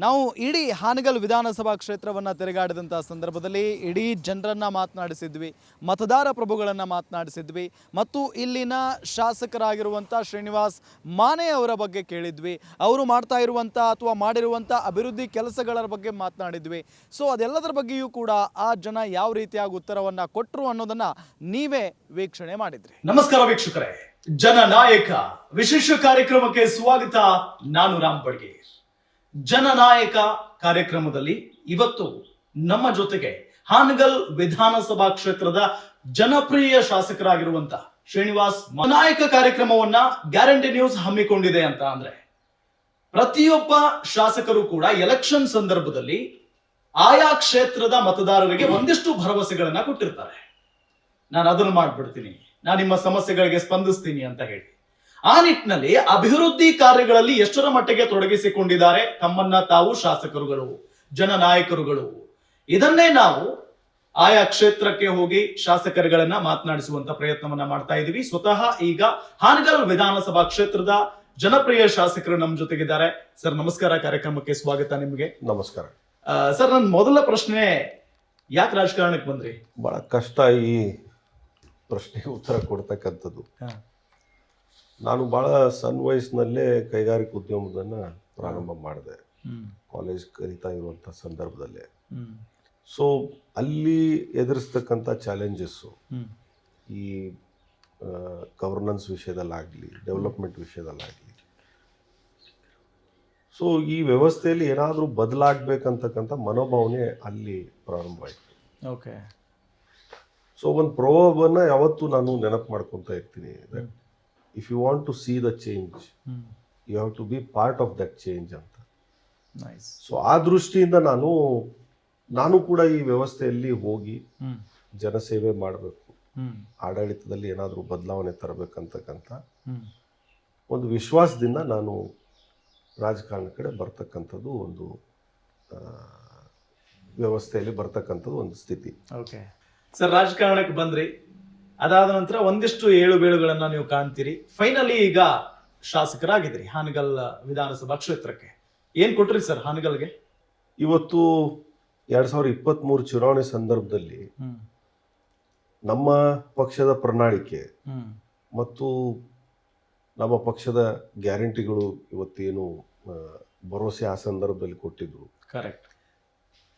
Speaker 1: ನಾವು ಇಡೀ ಹಾನಗಲ್ ವಿಧಾನಸಭಾ ಕ್ಷೇತ್ರವನ್ನು ತಿರುಗಾಡಿದಂಥ ಸಂದರ್ಭದಲ್ಲಿ ಇಡೀ ಜನರನ್ನು ಮಾತನಾಡಿಸಿದ್ವಿ, ಮತದಾರ ಪ್ರಭುಗಳನ್ನು ಮಾತನಾಡಿಸಿದ್ವಿ ಮತ್ತು ಇಲ್ಲಿನ ಶಾಸಕರಾಗಿರುವಂಥ ಶ್ರೀನಿವಾಸ್ ಮಾನೆ ಅವರ ಬಗ್ಗೆ ಕೇಳಿದ್ವಿ. ಅವರು ಮಾಡ್ತಾ ಇರುವಂಥ ಅಥವಾ ಮಾಡಿರುವಂಥ ಅಭಿವೃದ್ಧಿ ಕೆಲಸಗಳ ಬಗ್ಗೆ ಮಾತನಾಡಿದ್ವಿ. ಸೊ ಅದೆಲ್ಲದರ ಬಗ್ಗೆಯೂ ಕೂಡ ಆ ಜನ ಯಾವ ರೀತಿಯಾಗಿ ಉತ್ತರವನ್ನು ಕೊಟ್ಟರು ಅನ್ನೋದನ್ನು ನೀವೇ ವೀಕ್ಷಣೆ ಮಾಡಿದ್ರಿ. ನಮಸ್ಕಾರ ವೀಕ್ಷಕರೇ. ಜನನಾಯಕ ವಿಶೇಷ ಕಾರ್ಯಕ್ರಮಕ್ಕೆ ಸ್ವಾಗತ ನಾನು ರಾಮ್ ಬಡ್ಗೇರ್. ಜನನಾಯಕ ಕಾರ್ಯಕ್ರಮದಲ್ಲಿ ಇವತ್ತು ನಮ್ಮ ಜೊತೆಗೆ ಹಾನಗಲ್ ವಿಧಾನಸಭಾ ಕ್ಷೇತ್ರದ ಜನಪ್ರಿಯ ಶಾಸಕರಾಗಿರುವಂತ ಶ್ರೀನಿವಾಸ್ ನಾಯಕ ಕಾರ್ಯಕ್ರಮವನ್ನ ಗ್ಯಾರಂಟಿ ನ್ಯೂಸ್ ಹಮ್ಮಿಕೊಂಡಿದೆ ಅಂತ ಅಂದ್ರೆ ಪ್ರತಿಯೊಬ್ಬ ಶಾಸಕರು ಕೂಡ ಎಲೆಕ್ಷನ್ ಸಂದರ್ಭದಲ್ಲಿ ಆಯಾ ಕ್ಷೇತ್ರದ ಮತದಾರರಿಗೆ ಒಂದಿಷ್ಟು ಭರವಸೆಗಳನ್ನ ಕೊಟ್ಟಿರ್ತಾರೆ. ನಾನು ಅದನ್ನು ಮಾಡ್ಬಿಡ್ತೀನಿ. ನಾನು ನಿಮ್ಮ ಸಮಸ್ಯೆಗಳಿಗೆ ಸ್ಪಂದಿಸ್ತೀನಿ ಅಂತ ಹೇಳಿ. ಆ ನಿಟ್ಟಿನಲ್ಲಿ ಅಭಿವೃದ್ಧಿ ಕಾರ್ಯಗಳಲ್ಲಿ ಎಷ್ಟರ ಮಟ್ಟಿಗೆ ತೊಡಗಿಸಿಕೊಂಡಿದ್ದಾರೆ ತಮ್ಮನ್ನ ತಾವು ಶಾಸಕರುಗಳು ಜನನಾಯಕರುಗಳು ಇದನ್ನೇ ನಾವು ಆಯಾ ಕ್ಷೇತ್ರಕ್ಕೆ ಹೋಗಿ ಶಾಸಕರುಗಳನ್ನ ಮಾತನಾಡಿಸುವಂತ ಪ್ರಯತ್ನವನ್ನ ಮಾಡ್ತಾ ಇದೀವಿ. ಸ್ವತಃ ಈಗ ಹಾನಗಲ್ ವಿಧಾನಸಭಾ ಕ್ಷೇತ್ರದ ಜನಪ್ರಿಯ ಶಾಸಕರು ನಮ್ಮ ಜೊತೆಗಿದ್ದಾರೆ. ಸರ್ ನಮಸ್ಕಾರ. ಕಾರ್ಯಕ್ರಮಕ್ಕೆ ಸ್ವಾಗತ ನಿಮಗೆ.
Speaker 15: ನಮಸ್ಕಾರ.
Speaker 1: ಸರ್ ನನ್ನ ಮೊದಲ ಪ್ರಶ್ನೆ ಯಾಕೆ ರಾಜಕಾರಣಕ್ಕೆ ಬಂದ್ರಿ?
Speaker 15: ಬಹಳ ಕಷ್ಟ ಈ ಪ್ರಶ್ನೆಗೆ ಉತ್ತರ ಕೊಡ್ತಕ್ಕಂಥದ್ದು. ನಾನು ಭಾಳ ಸಣ್ಣ ವಯಸ್ಸಿನಲ್ಲೇ ಕೈಗಾರಿಕಾ ಉದ್ಯಮದನ್ನು ಪ್ರಾರಂಭ ಮಾಡಿದೆ. ಕಾಲೇಜ್ ಕಲಿತಾ ಇರುವಂಥ ಸಂದರ್ಭದಲ್ಲೇ. ಸೊ ಅಲ್ಲಿ ಎದುರಿಸ್ತಕ್ಕಂಥ ಚಾಲೆಂಜಸ್ಸು ಈ ಗವರ್ನೆನ್ಸ್ ವಿಷಯದಲ್ಲಾಗಲಿ ಡೆವಲಪ್ಮೆಂಟ್ ವಿಷಯದಲ್ಲಾಗಲಿ. ಸೊ ಈ ವ್ಯವಸ್ಥೆಯಲ್ಲಿ ಏನಾದರೂ ಬದಲಾಗಬೇಕಂತಕ್ಕಂಥ ಮನೋಭಾವನೆ ಅಲ್ಲಿ ಪ್ರಾರಂಭ ಆಯಿತು.
Speaker 1: ಓಕೆ
Speaker 15: ಸೊ ಒಂದು ಪ್ರೊವರ್ಬನ್ನು ಯಾವತ್ತೂ ನಾನು ನೆನಪು ಮಾಡ್ಕೊತಾ ಇರ್ತೀನಿ. If you want to see the change you have to be part of that change ಅಂತ. ಸೊ ಆ ದೃಷ್ಟಿಯಿಂದ ನಾನು ನಾನು ಕೂಡ ಈ ವ್ಯವಸ್ಥೆಯಲ್ಲಿ ಹೋಗಿ ಜನಸೇವೆ ಮಾಡಬೇಕು. ಆಡಳಿತದಲ್ಲಿ ಏನಾದರೂ ಬದಲಾವಣೆ ತರಬೇಕಂತಕ್ಕಂಥ ಒಂದು ವಿಶ್ವಾಸದಿಂದ ನಾನು ರಾಜಕಾರಣ ಕಡೆ ಬರ್ತಕ್ಕಂಥದ್ದು ಒಂದು ವ್ಯವಸ್ಥೆಯಲ್ಲಿ ಬರ್ತಕ್ಕಂಥದ್ದು ಒಂದು ಸ್ಥಿತಿ.
Speaker 1: ಓಕೆ ಸರ್ ರಾಜಕಾರಣಕ್ಕೆ ಬಂದ್ರಿ. ಅದಾದ ನಂತರ ಒಂದಿಷ್ಟು ಏಳು ಬೇಳುಗಳನ್ನು ನೀವು ಕಾಣ್ತೀರಿ. ಫೈನಲಿ ಈಗ ಶಾಸಕರಾಗಿದ್ರಿ ಹಾನಗಲ್ ವಿಧಾನಸಭಾ ಕ್ಷೇತ್ರಕ್ಕೆ. ಏನ್ ಕೊಟ್ರಿ ಸರ್ ಹಾನಗಲ್ಗೆ?
Speaker 15: ಇವತ್ತು ಎರಡು ಸಾವಿರದ ಇಪ್ಪತ್ತ್ಮೂರು ಚುನಾವಣೆ ಸಂದರ್ಭದಲ್ಲಿ ನಮ್ಮ ಪಕ್ಷದ ಪ್ರಣಾಳಿಕೆ ಮತ್ತು ನಮ್ಮ ಪಕ್ಷದ ಗ್ಯಾರಂಟಿಗಳು ಇವತ್ತೇನು ಭರವಸೆ ಆ ಸಂದರ್ಭದಲ್ಲಿ ಕೊಟ್ಟಿದ್ರು.
Speaker 1: ಕರೆಕ್ಟ್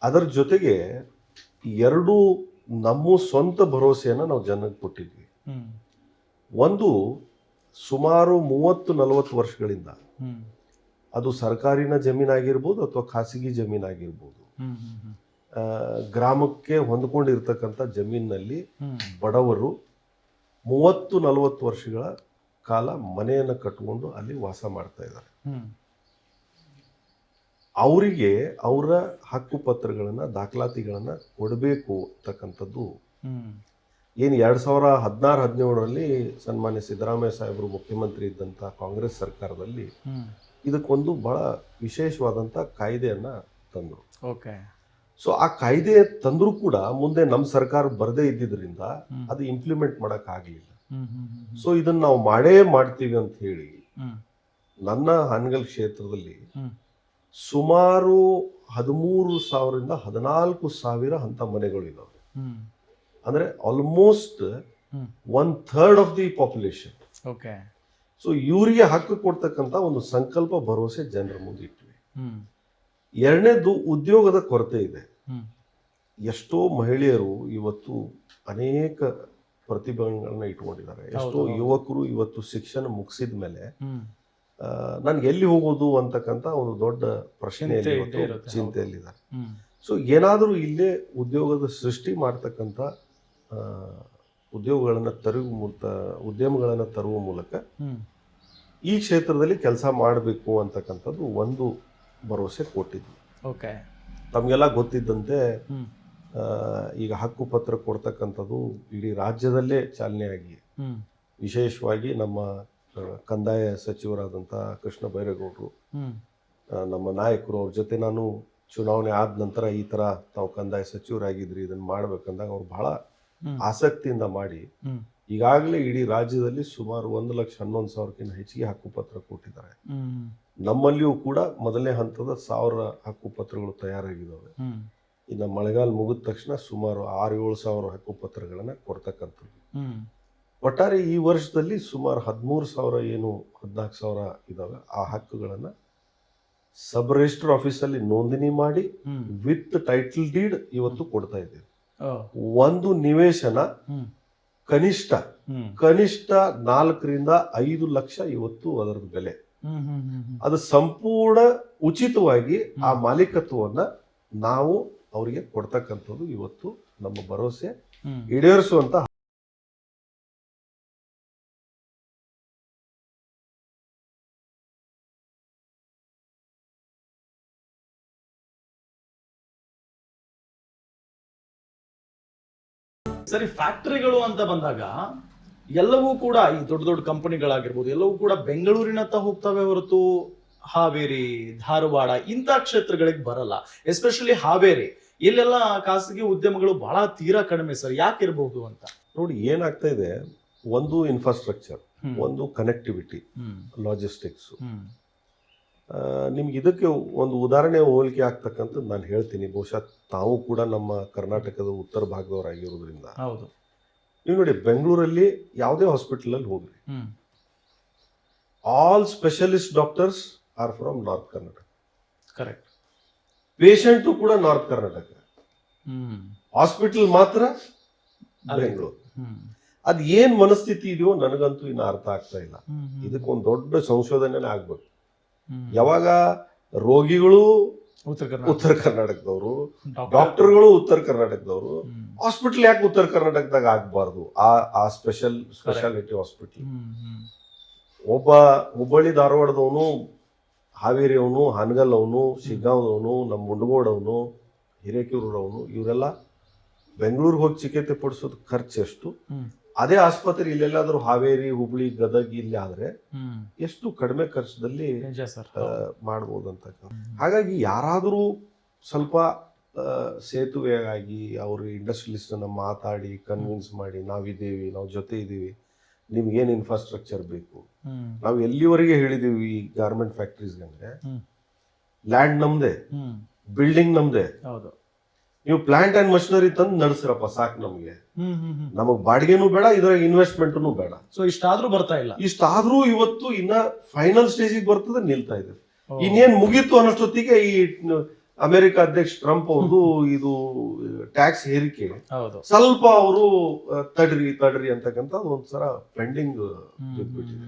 Speaker 15: ಅದರ ಜೊತೆಗೆ ಎರಡು ನಮ್ಮ ಸ್ವಂತ ಭರವಸೆಯನ್ನು ನಾವು ಜನಕ್ಕೆ ಕೊಟ್ಟಿದ್ವಿ. ಒಂದು ಸುಮಾರು ಮೂವತ್ತು ನಲವತ್ತು ವರ್ಷಗಳಿಂದ ಅದು ಸರ್ಕಾರಿನ ಜಮೀನಾಗಿರ್ಬೋದು ಅಥವಾ ಖಾಸಗಿ ಜಮೀನಾಗಿರ್ಬೋದು. ಗ್ರಾಮಕ್ಕೆ ಹೊಂದ್ಕೊಂಡಿರ್ತಕ್ಕಂಥ ಜಮೀನಿನಲ್ಲಿ ಬಡವರು ಮೂವತ್ತು ನಲವತ್ತು ವರ್ಷಗಳ ಕಾಲ ಮನೆಯನ್ನು ಕಟ್ಟಿಕೊಂಡು ಅಲ್ಲಿ ವಾಸ ಮಾಡ್ತಾ ಇದ್ದಾರೆ. ಅವರಿಗೆ ಅವರ ಹಕ್ಕು ಪತ್ರಗಳನ್ನು ದಾಖಲಾತಿಗಳನ್ನು ಕೊಡಬೇಕು ಅಂತಕ್ಕಂಥದ್ದು ಏನು ಎರಡು ಸಾವಿರ ಹದಿನಾರು ಹದಿನೇಳರಲ್ಲಿ ಸನ್ಮಾನ್ಯ ಸಿದ್ದರಾಮಯ್ಯ ಸಾಹೇಬರು ಮುಖ್ಯಮಂತ್ರಿ ಇದ್ದಂಥ ಕಾಂಗ್ರೆಸ್ ಸರ್ಕಾರದಲ್ಲಿ ಇದಕ್ಕೊಂದು ಬಹಳ ವಿಶೇಷವಾದಂಥ ಕಾಯ್ದೆಯನ್ನು ತಂದರು.
Speaker 1: ಓಕೆ.
Speaker 15: ಸೊ ಆ ಕಾಯ್ದೆ ತಂದರೂ ಕೂಡ ಮುಂದೆ ನಮ್ಮ ಸರ್ಕಾರ ಬರದೇ ಇದ್ದಿದ್ದರಿಂದ ಅದು ಇಂಪ್ಲಿಮೆಂಟ್ ಮಾಡೋಕ್ಕಾಗಲಿಲ್ಲ ಸೊ ಇದನ್ನು ನಾವು ಮಾಡೇ ಮಾಡ್ತೀವಿ ಅಂತ ಹೇಳಿ ನನ್ನ ಹಾನಗಲ್ ಕ್ಷೇತ್ರದಲ್ಲಿ ಸುಮಾರು ಹದಿಮೂರು ಸಾವಿರದಿಂದ ಹದಿನಾಲ್ಕು ಸಾವಿರ ಅಂಥ ಮನೆಗಳು ಇದಾವೆ. ಅಂದರೆ almost one third of the population
Speaker 1: okay.
Speaker 15: So ಇವರಿಗೆ ಹಕ್ಕು ಕೊಡ್ತಕ್ಕಂಥ ಒಂದು ಸಂಕಲ್ಪ ಭರವಸೆ ಜನರ ಮುಂದೆ ಇಟ್ಟಿವೆ ಎರಡನೇದು ಉದ್ಯೋಗದ ಕೊರತೆ ಇದೆ. ಎಷ್ಟೋ ಮಹಿಳೆಯರು ಇವತ್ತು ಅನೇಕ ಪ್ರತಿಭೆಗಳನ್ನ ಇಟ್ಕೊಂಡಿದ್ದಾರೆ. ಎಷ್ಟೋ ಯುವಕರು ಇವತ್ತು ಶಿಕ್ಷಣ ಮುಗಿಸಿದ ಮೇಲೆ ನನ್ಗೆ ಎಲ್ಲಿ ಹೋಗೋದು ಅಂತಕ್ಕಂಥ ಒಂದು ದೊಡ್ಡ
Speaker 1: ಇರುತ್ತೆ.
Speaker 15: ಚಿಂತೆಯಲ್ಲಿದ್ದಾರೆ. ಸೊ ಏನಾದರೂ ಇಲ್ಲೇ ಉದ್ಯೋಗದ ಸೃಷ್ಟಿ ಮಾಡ್ತಕ್ಕಂಥ ಉದ್ಯೋಗಗಳನ್ನು ತರುವ ಉದ್ಯಮಗಳನ್ನು ತರುವ ಮೂಲಕ ಈ ಕ್ಷೇತ್ರದಲ್ಲಿ ಕೆಲಸ ಮಾಡಬೇಕು ಅಂತಕ್ಕಂಥದ್ದು ಒಂದು ಭರವಸೆ ಕೊಟ್ಟಿದ್ವಿ.
Speaker 1: ಓಕೆ.
Speaker 15: ತಮಗೆಲ್ಲ ಗೊತ್ತಿದ್ದಂತೆ ಈಗ ಈಗ ಹಕ್ಕುಪತ್ರ ಕೊಡ್ತಕ್ಕಂಥದ್ದು ಇಡೀ ರಾಜ್ಯದಲ್ಲೇ ಚಾಲನೆಯಾಗಿ ವಿಶೇಷವಾಗಿ ನಮ್ಮ ಕಂದಾಯ ಸಚಿವರಾದಂಥ ಕೃಷ್ಣ ಬೈರೇಗೌಡರು ನಮ್ಮ ನಾಯಕರು ಅವ್ರ ಜೊತೆ ನಾನು ಚುನಾವಣೆ ಆದ ನಂತರ ಈ ಥರ ತಾವು ಕಂದಾಯ ಸಚಿವರಾಗಿದ್ರಿ ಇದನ್ನು ಮಾಡ್ಬೇಕಂದಾಗ ಅವ್ರು ಬಹಳ ಆಸಕ್ತಿಯಿಂದ ಮಾಡಿ ಈಗಾಗಲೇ ಇಡೀ ರಾಜ್ಯದಲ್ಲಿ ಸುಮಾರು ಒಂದು ಲಕ್ಷ ಹನ್ನೊಂದು ಸಾವಿರಕ್ಕಿಂತ ಹೆಚ್ಚಿಗೆ ಹಕ್ಕುಪತ್ರ ಕೊಟ್ಟಿದ್ದಾರೆ. ನಮ್ಮಲ್ಲಿಯೂ ಕೂಡ ಮೊದಲನೇ ಹಂತದ ಸಾವಿರ ಹಕ್ಕುಪತ್ರಗಳು ತಯಾರಾಗಿದ್ದಾವೆ. ಇನ್ನು ಮಳೆಗಾಲ ಮುಗಿದ ತಕ್ಷಣ ಸುಮಾರು ಆರು ಏಳು ಸಾವಿರ ಹಕ್ಕುಪತ್ರಗಳನ್ನು ಕೊಡ್ತಕ್ಕಂಥದ್ದು. ಒಟ್ಟಾರೆ ಈ ವರ್ಷದಲ್ಲಿ ಸುಮಾರು ಹದಿಮೂರು ಸಾವಿರ ಏನು ಹದಿನಾಲ್ಕು ಸಾವಿರ ಇದ್ದಾವೆ ಆ ಹಕ್ಕುಗಳನ್ನು ಸಬ್ ರಿಜಿಸ್ಟರ್ ಆಫೀಸಲ್ಲಿ ನೋಂದಣಿ ಮಾಡಿ ವಿತ್ ಟೈಟಲ್ ಡೀಡ್ ಇವತ್ತು ಕೊಡ್ತಾ ಇದ್ದೇವೆ. ಒಂದು ನಿವೇಶನ ಕನಿಷ್ಠ ಕನಿಷ್ಠ ನಾಲ್ಕರಿಂದ ಐದು ಲಕ್ಷ ಇವತ್ತು ಅದರ ಬೆಲೆ. ಅದು ಸಂಪೂರ್ಣ ಉಚಿತವಾಗಿ ಆ ಮಾಲೀಕತ್ವವನ್ನ ನಾವು ಅವರಿಗೆ ಕೊಡ್ತಕ್ಕಂಥದ್ದು ಇವತ್ತು ನಮ್ಮ ಭರವಸೆ ಈಡೇರಿಸುವಂತ
Speaker 1: ಸರಿ ಫ್ಯಾಕ್ಟರಿಗಳು ಅಂತ ಬಂದಾಗ ಎಲ್ಲವೂ ಕೂಡ ಈ ದೊಡ್ಡ ದೊಡ್ಡ ಕಂಪನಿಗಳಾಗಿರ್ಬೋದು ಎಲ್ಲವೂ ಕೂಡ ಬೆಂಗಳೂರಿನತ್ತ ಹೋಗ್ತವೆ ಹೊರತು ಹಾವೇರಿ ಧಾರವಾಡ ಇಂಥ ಕ್ಷೇತ್ರಗಳಿಗೆ ಬರಲ್ಲ. ಎಸ್ಪೆಷಲಿ ಹಾವೇರಿ. ಇಲ್ಲೆಲ್ಲ ಖಾಸಗಿ ಉದ್ಯಮಗಳು ಬಹಳ ತೀರಾ ಕಡಿಮೆ ಸರ್ ಯಾಕಿರ್ಬಹುದು ಅಂತ?
Speaker 15: ನೋಡಿ ಏನಾಗ್ತಾ ಇದೆ ಒಂದು ಇನ್ಫ್ರಾಸ್ಟ್ರಕ್ಚರ್ ಒಂದು ಕನೆಕ್ಟಿವಿಟಿ ಲಾಜಿಸ್ಟಿಕ್ಸ್ ನಿಮ್ಗೆ ಇದಕ್ಕೆ ಒಂದು ಉದಾಹರಣೆ ಹೋಲಿಕೆ ಆಗ್ತಕ್ಕಂಥದ್ದು ನಾನು ಹೇಳ್ತೀನಿ. ಬಹುಶಃ ತಾವು ಕೂಡ ನಮ್ಮ ಕರ್ನಾಟಕದ ಉತ್ತರ ಭಾಗದವರಾಗಿರೋದ್ರಿಂದ
Speaker 1: ಹೌದು.
Speaker 15: ನೀವು ನೋಡಿ ಬೆಂಗಳೂರಲ್ಲಿ ಯಾವುದೇ ಹಾಸ್ಪಿಟಲಲ್ಲಿ ಹೋಗ್ರಿ all specialist doctors are from north Karnataka
Speaker 1: correct
Speaker 15: patient ಕೂಡ ನಾರ್ತ್ ಕರ್ನಾಟಕ ಹಾಸ್ಪಿಟಲ್ ಮಾತ್ರ ಬೆಂಗಳೂರು.
Speaker 1: ಹ್ಮ್.
Speaker 15: ಅದ್ ಏನ್ ಮನಸ್ಥಿತಿ ಇದೆಯೋ ನನಗಂತೂ ಇನ್ನು ಅರ್ಥ ಆಗ್ತಾ ಇಲ್ಲ. ಇದಕ್ಕೊಂದು ದೊಡ್ಡ ಸಂಶೋಧನೆ ಆಗ್ಬೇಕು. ಯಾವಾಗ ರೋಗಿಗಳು
Speaker 1: ಉತ್ತರ ಕರ್ನಾಟಕ.
Speaker 15: ಉತ್ತರ ಕರ್ನಾಟಕದವರು ಡಾಕ್ಟರ್ಗಳು ಉತ್ತರ ಕರ್ನಾಟಕದವರು. ಹಾಸ್ಪಿಟಲ್ ಯಾಕೆ ಉತ್ತರ ಕರ್ನಾಟಕದಾಗ ಆಗಬಾರ್ದು? ಆ ಆ ಸ್ಪೆಷಲ್ ಸ್ಪೆಷಾಲಿಟಿ ಹಾಸ್ಪಿಟಲ್. ಒಬ್ಬ ಹುಬ್ಬಳ್ಳಿ ಧಾರವಾಡದವನು ಹಾವೇರಿ ಅವನು ಹಾನಗಲ್ ಅವನು ಶಿಗ್ಗಾಂವ್ದವನು ನಮ್ಮ ಮುಂಡಗೋಡವನು ಹಿರೇಕೆರೂರವನು ಇವರೆಲ್ಲ ಬೆಂಗಳೂರಿಗೆ ಹೋಗಿ ಚಿಕಿತ್ಸೆ ಪಡಿಸೋದು ಖರ್ಚು ಎಷ್ಟು. ಅದೇ ಆಸ್ಪತ್ರೆ ಇಲ್ಲೆಲ್ಲಾದ್ರೂ ಹಾವೇರಿ ಹುಬ್ಳಿ ಗದಗ ಇಲ್ಲಿ ಆದ್ರೆ ಎಷ್ಟು ಕಡಿಮೆ ಖರ್ಚದಲ್ಲಿ ಮಾಡ್ಬೋದು ಅಂತ ಹಾಗಾಗಿ ಯಾರಾದರೂ ಸ್ವಲ್ಪ ಸೇತುವೆಗಾಗಿ ಸೇತುವೆಯಾಗಿ ಅವರು ಅನ್ನ ಮಾತಾಡಿ ಕನ್ವಿನ್ಸ್ ಮಾಡಿ ನಾವಿದ್ದೀವಿ ನಾವು ಜೊತೆ ಇದ್ದೀವಿ ನಿಮ್ಗೇನು ಇನ್ಫ್ರಾಸ್ಟ್ರಕ್ಚರ್ ಬೇಕು? ನಾವು ಎಲ್ಲಿವರೆಗೆ ಹೇಳಿದೀವಿ ಈ ಗಾರ್ಮೆಂಟ್ ಫ್ಯಾಕ್ಟ್ರೀಸ್ಗೆ ಅಂದ್ರೆ ಲ್ಯಾಂಡ್ ನಮ್ದೇ ಬಿಲ್ಡಿಂಗ್ ನಮ್ದೇ
Speaker 1: ಹೌದು.
Speaker 15: ನೀವು ಪ್ಲಾಂಟ್ ಅಂಡ್ ಮಷಿನರಿ ತಂದು ನಡೆಸಿರಪ್ಪ ಸಾಕು ನಮಗೆ. ನಮಗ್ ಬಾಡಿಗೆನೂ ಬೇಡ ಇದ್ರಾಗ ಇನ್ವೆಸ್ಟ್ಮೆಂಟ್ನು ಬೇಡ.
Speaker 1: ಸೊ ಇಷ್ಟಾದ್ರೂ ಬರ್ತಾ ಇಲ್ಲ?
Speaker 15: ಇಷ್ಟಾದ್ರೂ ಇವತ್ತು ಇನ್ನ ಫೈನಲ್ ಸ್ಟೇಜಿಗೆ ಬರ್ತದೆ ನಿಲ್ತಾ ಇದೆ. ಇನ್ನೇನ್ ಮುಗೀತು ಅನ್ನೋಷ್ಟೊತ್ತಿಗೆ ಈ ಅಮೆರಿಕ ಅಧ್ಯಕ್ಷ ಟ್ರಂಪ್ ಅವ್ರದ್ದು ಇದು ಟ್ಯಾಕ್ಸ್ ಏರಿಕೆ.
Speaker 1: ಹೌದು.
Speaker 15: ಸ್ವಲ್ಪ ಅವರು ತಡ್ರಿ ತಡ್ರಿ ಅಂತಕ್ಕಂತ ಒಂದ್ಸಲ ಪೆಂಡಿಂಗ್ ಬಿಟ್ಬಿಟ್ಟಿದೆ.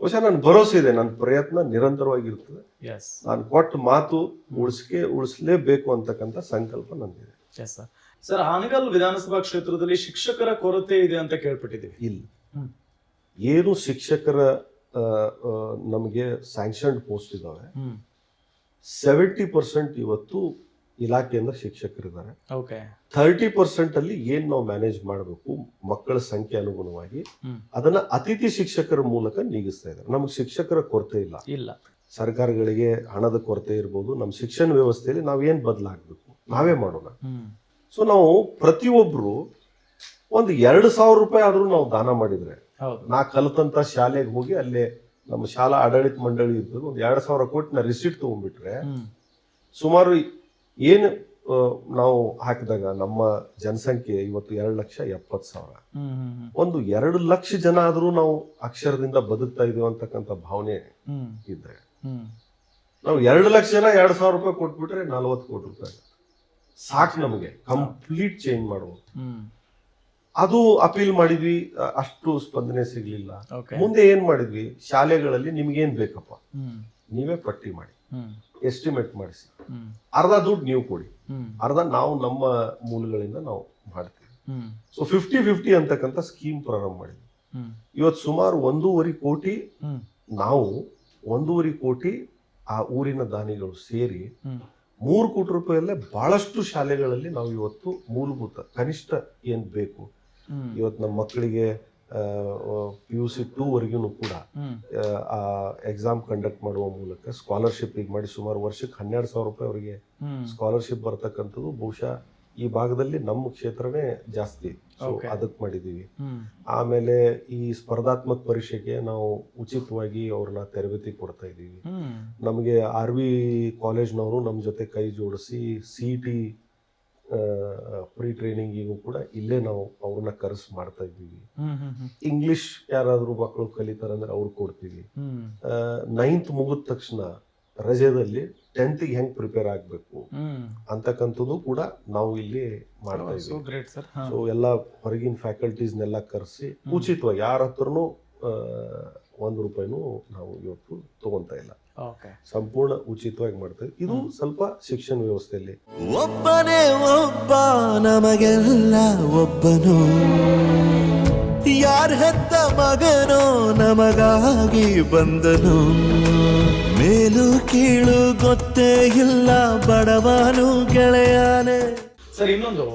Speaker 15: ಬಹುಶಃ ನನ್ ಭರೋಸೆ ಇದೆ ನನ್ನ ಪ್ರಯತ್ನ ನಿರಂತರವಾಗಿರ್ತದೆ. ನಾನು ಕೊಟ್ಟ ಮಾತು ಉಳಿಸ್ಕೆ ಉಳಿಸಲೇಬೇಕು ಅಂತಕ್ಕಂಥ ಸಂಕಲ್ಪ ನಂದಿದೆ.
Speaker 1: ಎಸ್ ಸರ್ ಸರ್ ಹಾನಗಲ್ ವಿಧಾನಸಭಾ ಕ್ಷೇತ್ರದಲ್ಲಿ ಶಿಕ್ಷಕರ ಕೊರತೆ ಇದೆ ಅಂತ ಕೇಳ್ಪಟ್ಟಿದ್ದೀವಿ.
Speaker 15: ಇಲ್ಲ. ಏನು ಶಿಕ್ಷಕರ ನಮಗೆ ಸ್ಯಾಂಕ್ಷನ್ಡ್ ಪೋಸ್ಟ್ ಇದಾವೆ. ಸೆವೆಂಟಿ ಪರ್ಸೆಂಟ್ ಇವತ್ತು ಇಲಾಖೆಯಿಂದ ಶಿಕ್ಷಕರಿದ್ದಾರೆ.
Speaker 1: ಓಕೆ.
Speaker 15: ಥರ್ಟಿ ಪರ್ಸೆಂಟ್ ಅಲ್ಲಿ ಏನ್ ನಾವು ಮ್ಯಾನೇಜ್ ಮಾಡಬೇಕು ಮಕ್ಕಳ ಸಂಖ್ಯೆ ಅನುಗುಣವಾಗಿ ಅದನ್ನ ಅತಿಥಿ ಶಿಕ್ಷಕರ ಮೂಲಕ ನೀಗಿಸ್ತಾ ಇದ್ದಾರೆ. ನಮಗೆ ಶಿಕ್ಷಕರ ಕೊರತೆ ಇಲ್ಲ.
Speaker 1: ಇಲ್ಲ.
Speaker 15: ಸರ್ಕಾರಗಳಿಗೆ ಹಣದ ಕೊರತೆ ಇರ್ಬೋದು ನಮ್ಮ ಶಿಕ್ಷಣ ವ್ಯವಸ್ಥೆಯಲ್ಲಿ ನಾವೇನ್ ಬದಲಾಗಬೇಕು? ನಾವೇ ಮಾಡೋಣ. ಸೊ ನಾವು ಪ್ರತಿಯೊಬ್ಬರು ಒಂದು ಎರಡು ಸಾವಿರ ರೂಪಾಯಿ ಆದರೂ ನಾವು ದಾನ ಮಾಡಿದರೆ ನಾ ಕಲಿತಂಥ ಶಾಲೆಗೆ ಹೋಗಿ ಅಲ್ಲೇ ನಮ್ಮ ಶಾಲಾ ಆಡಳಿತ ಮಂಡಳಿ ಇದ್ದು ಒಂದು ಎರಡು ಸಾವಿರ ಕೋಟಿ ನಾ ರಿಸಿಟ್ ತಗೊಂಡ್ಬಿಟ್ರೆ ಸುಮಾರು ಏನು ನಾವು ಹಾಕಿದಾಗ ನಮ್ಮ ಜನಸಂಖ್ಯೆ ಇವತ್ತು ಎರಡು ಲಕ್ಷ ಎಪ್ಪತ್ತು ಸಾವಿರ. ಒಂದು ಎರಡು ಲಕ್ಷ ಜನ ಆದರೂ ನಾವು ಅಕ್ಷರದಿಂದ ಬದುಕ್ತಾ ಇದೀವಿ ಅಂತಕ್ಕಂಥ ಭಾವನೆ
Speaker 1: ಇದ್ದರೆ
Speaker 15: ಇದ್ರೆ ನಾವು ಎರಡು ಲಕ್ಷ ಜನ ಎರಡು ಸಾವಿರ ರೂಪಾಯಿ ಕೊಟ್ಬಿಟ್ರೆ ನಲ್ವತ್ತು ಕೋಟಿ ರೂಪಾಯಿ. ಸಾಕು ನಮಗೆ. ಕಂಪ್ಲೀಟ್ ಚೇಂಜ್
Speaker 1: ಹ್ಮ್
Speaker 15: ಅದು ಅಪೀಲ್ ಮಾಡಿದ್ವಿ ಅಷ್ಟು ಸ್ಪಂದನೆ ಸಿಗ್ಲಿಲ್ಲ. ಮುಂದೆ ಏನ್ ಮಾಡಿದ್ವಿ? ಶಾಲೆಗಳಲ್ಲಿ ನಿಮ್ಗೇನ್ ಬೇಕಪ್ಪ? ನೀವೇ ಪಟ್ಟಿ ಮಾಡಿ. ಎಸ್ಟಿಮೇಟ್ ಮಾಡಿಸಿ. ಅರ್ಧ ದುಡ್ಡು ನೀವು ಕೊಡಿ. ಅರ್ಧ ನಾವು ನಮ್ಮ ಮೂಲಗಳಿಂದ ನಾವು ಮಾಡ್ತೀವಿ. ಸೊ ಫಿಫ್ಟಿ ಫಿಫ್ಟಿ ಅಂತಕ್ಕಂಥ ಸ್ಕೀಮ್ ಪ್ರಾರಂಭ ಮಾಡಿದ್ವಿ. ಇವತ್ತು ಸುಮಾರು ಒಂದೂವರೆ ಕೋಟಿ ನಾವು ಒಂದೂವರೆ ಕೋಟಿ ಆ ಊರಿನ ದಾನಿಗಳು ಸೇರಿ ಮೂರು ಕೋಟಿ ರೂಪಾಯಲ್ಲೇ ಬಹಳಷ್ಟು ಶಾಲೆಗಳಲ್ಲಿ ನಾವು ಇವತ್ತು ಮೂಲಭೂತ ಕನಿಷ್ಠ ಏನ್ ಬೇಕು. ಇವತ್ತು ನಮ್ಮ ಮಕ್ಕಳಿಗೆ ಪಿ ಯು ಸಿ ಟೂವರೆಗೂ ಕೂಡ ಆ ಎಕ್ಸಾಮ್ ಕಂಡಕ್ಟ್ ಮಾಡುವ ಮೂಲಕ ಸ್ಕಾಲರ್ಶಿಪ್ ಈಗ ಮಾಡಿ ಸುಮಾರು ವರ್ಷಕ್ಕೆ ಹನ್ನೆರಡು ಸಾವಿರ ರೂಪಾಯಿ ಅವರಿಗೆ ಸ್ಕಾಲರ್ಶಿಪ್ ಬರ್ತಕ್ಕಂಥದ್ದು ಬಹುಶಃ ಈ ಭಾಗದಲ್ಲಿ ನಮ್ಮ ಕ್ಷೇತ್ರನೇ ಜಾಸ್ತಿ. ಅದಕ್ಕೆ ಮಾಡಿದ್ದೀವಿ ಆಮೇಲೆ ಈ ಸ್ಪರ್ಧಾತ್ಮಕ ಪರೀಕ್ಷೆಗೆ ನಾವು ಉಚಿತವಾಗಿ ಅವ್ರನ್ನ ತರಬೇತಿ ಕೊಡ್ತಾ ಇದ್ದೀವಿ. ನಮಗೆ ಆರ್ ವಿ ಕಾಲೇಜ್ನವರು ನಮ್ಮ ಜೊತೆ ಕೈ ಜೋಡಿಸಿ ಸಿ ಟಿ ಪ್ರೀ ಟ್ರೈನಿಂಗಿಗೂ ಕೂಡ ಇಲ್ಲೇ ನಾವು ಅವ್ರನ್ನ ಕರೆಸ್ ಮಾಡ್ತಾ ಇದ್ದೀವಿ. ಇಂಗ್ಲಿಷ್ ಯಾರಾದರೂ ಮಕ್ಕಳು ಕಲಿತಾರಂದ್ರೆ ಅವ್ರು ಕೊಡ್ತೀವಿ. ನೈನ್ತ್ ಮುಗಿದ ತಕ್ಷಣ ರಜೆದಲ್ಲಿ ಟೆಂತ್ಗೆ ಹೆಂಗೆ ಪ್ರಿಪೇರ್ ಆಗಬೇಕು ಅಂತಕ್ಕಂಥದ್ದು ಕೂಡ ನಾವು ಇಲ್ಲಿ ಮಾಡ್ತಾ
Speaker 1: ಸೊ
Speaker 15: ಇದ್ದೀವಿ.
Speaker 1: ಗ್ರೇಟ್ ಸರ್
Speaker 15: ಸೊ ಎಲ್ಲ ಹೊರಗಿನ ಫ್ಯಾಕಲ್ಟೀಸ್ನೆಲ್ಲ ಕರೆಸಿ ಉಚಿತವಾಗಿ ಯಾರ ಹತ್ರನು ಒಂದು ರೂಪಾಯಿನೂ ನಾವು ಇವತ್ತು ತಗೊಂತ ಇಲ್ಲ.
Speaker 1: ಓಕೆ
Speaker 15: ಸಂಪೂರ್ಣ ಉಚಿತವಾಗಿ ಮಾಡ್ತೇವೆ ಇದು ಸ್ವಲ್ಪ ಶಿಕ್ಷಣ ವ್ಯವಸ್ಥೆಯಲ್ಲಿ.
Speaker 14: ಒಬ್ಬನೇ ಒಬ್ಬ ನಮಗೆಲ್ಲ ಒಬ್ಬನು. ಯಾರ ಹೆತ್ತ ಮಗನೋ ನಮಗಾಗಿ ಬಂದನು. ಮೇಲು ಕೀಳು ಗೊತ್ತೇ ಇಲ್ಲ, ಬಡವನು ಗೆಳೆಯಾನೆ.
Speaker 1: ಸರ್, ಇನ್ನೊಂದು.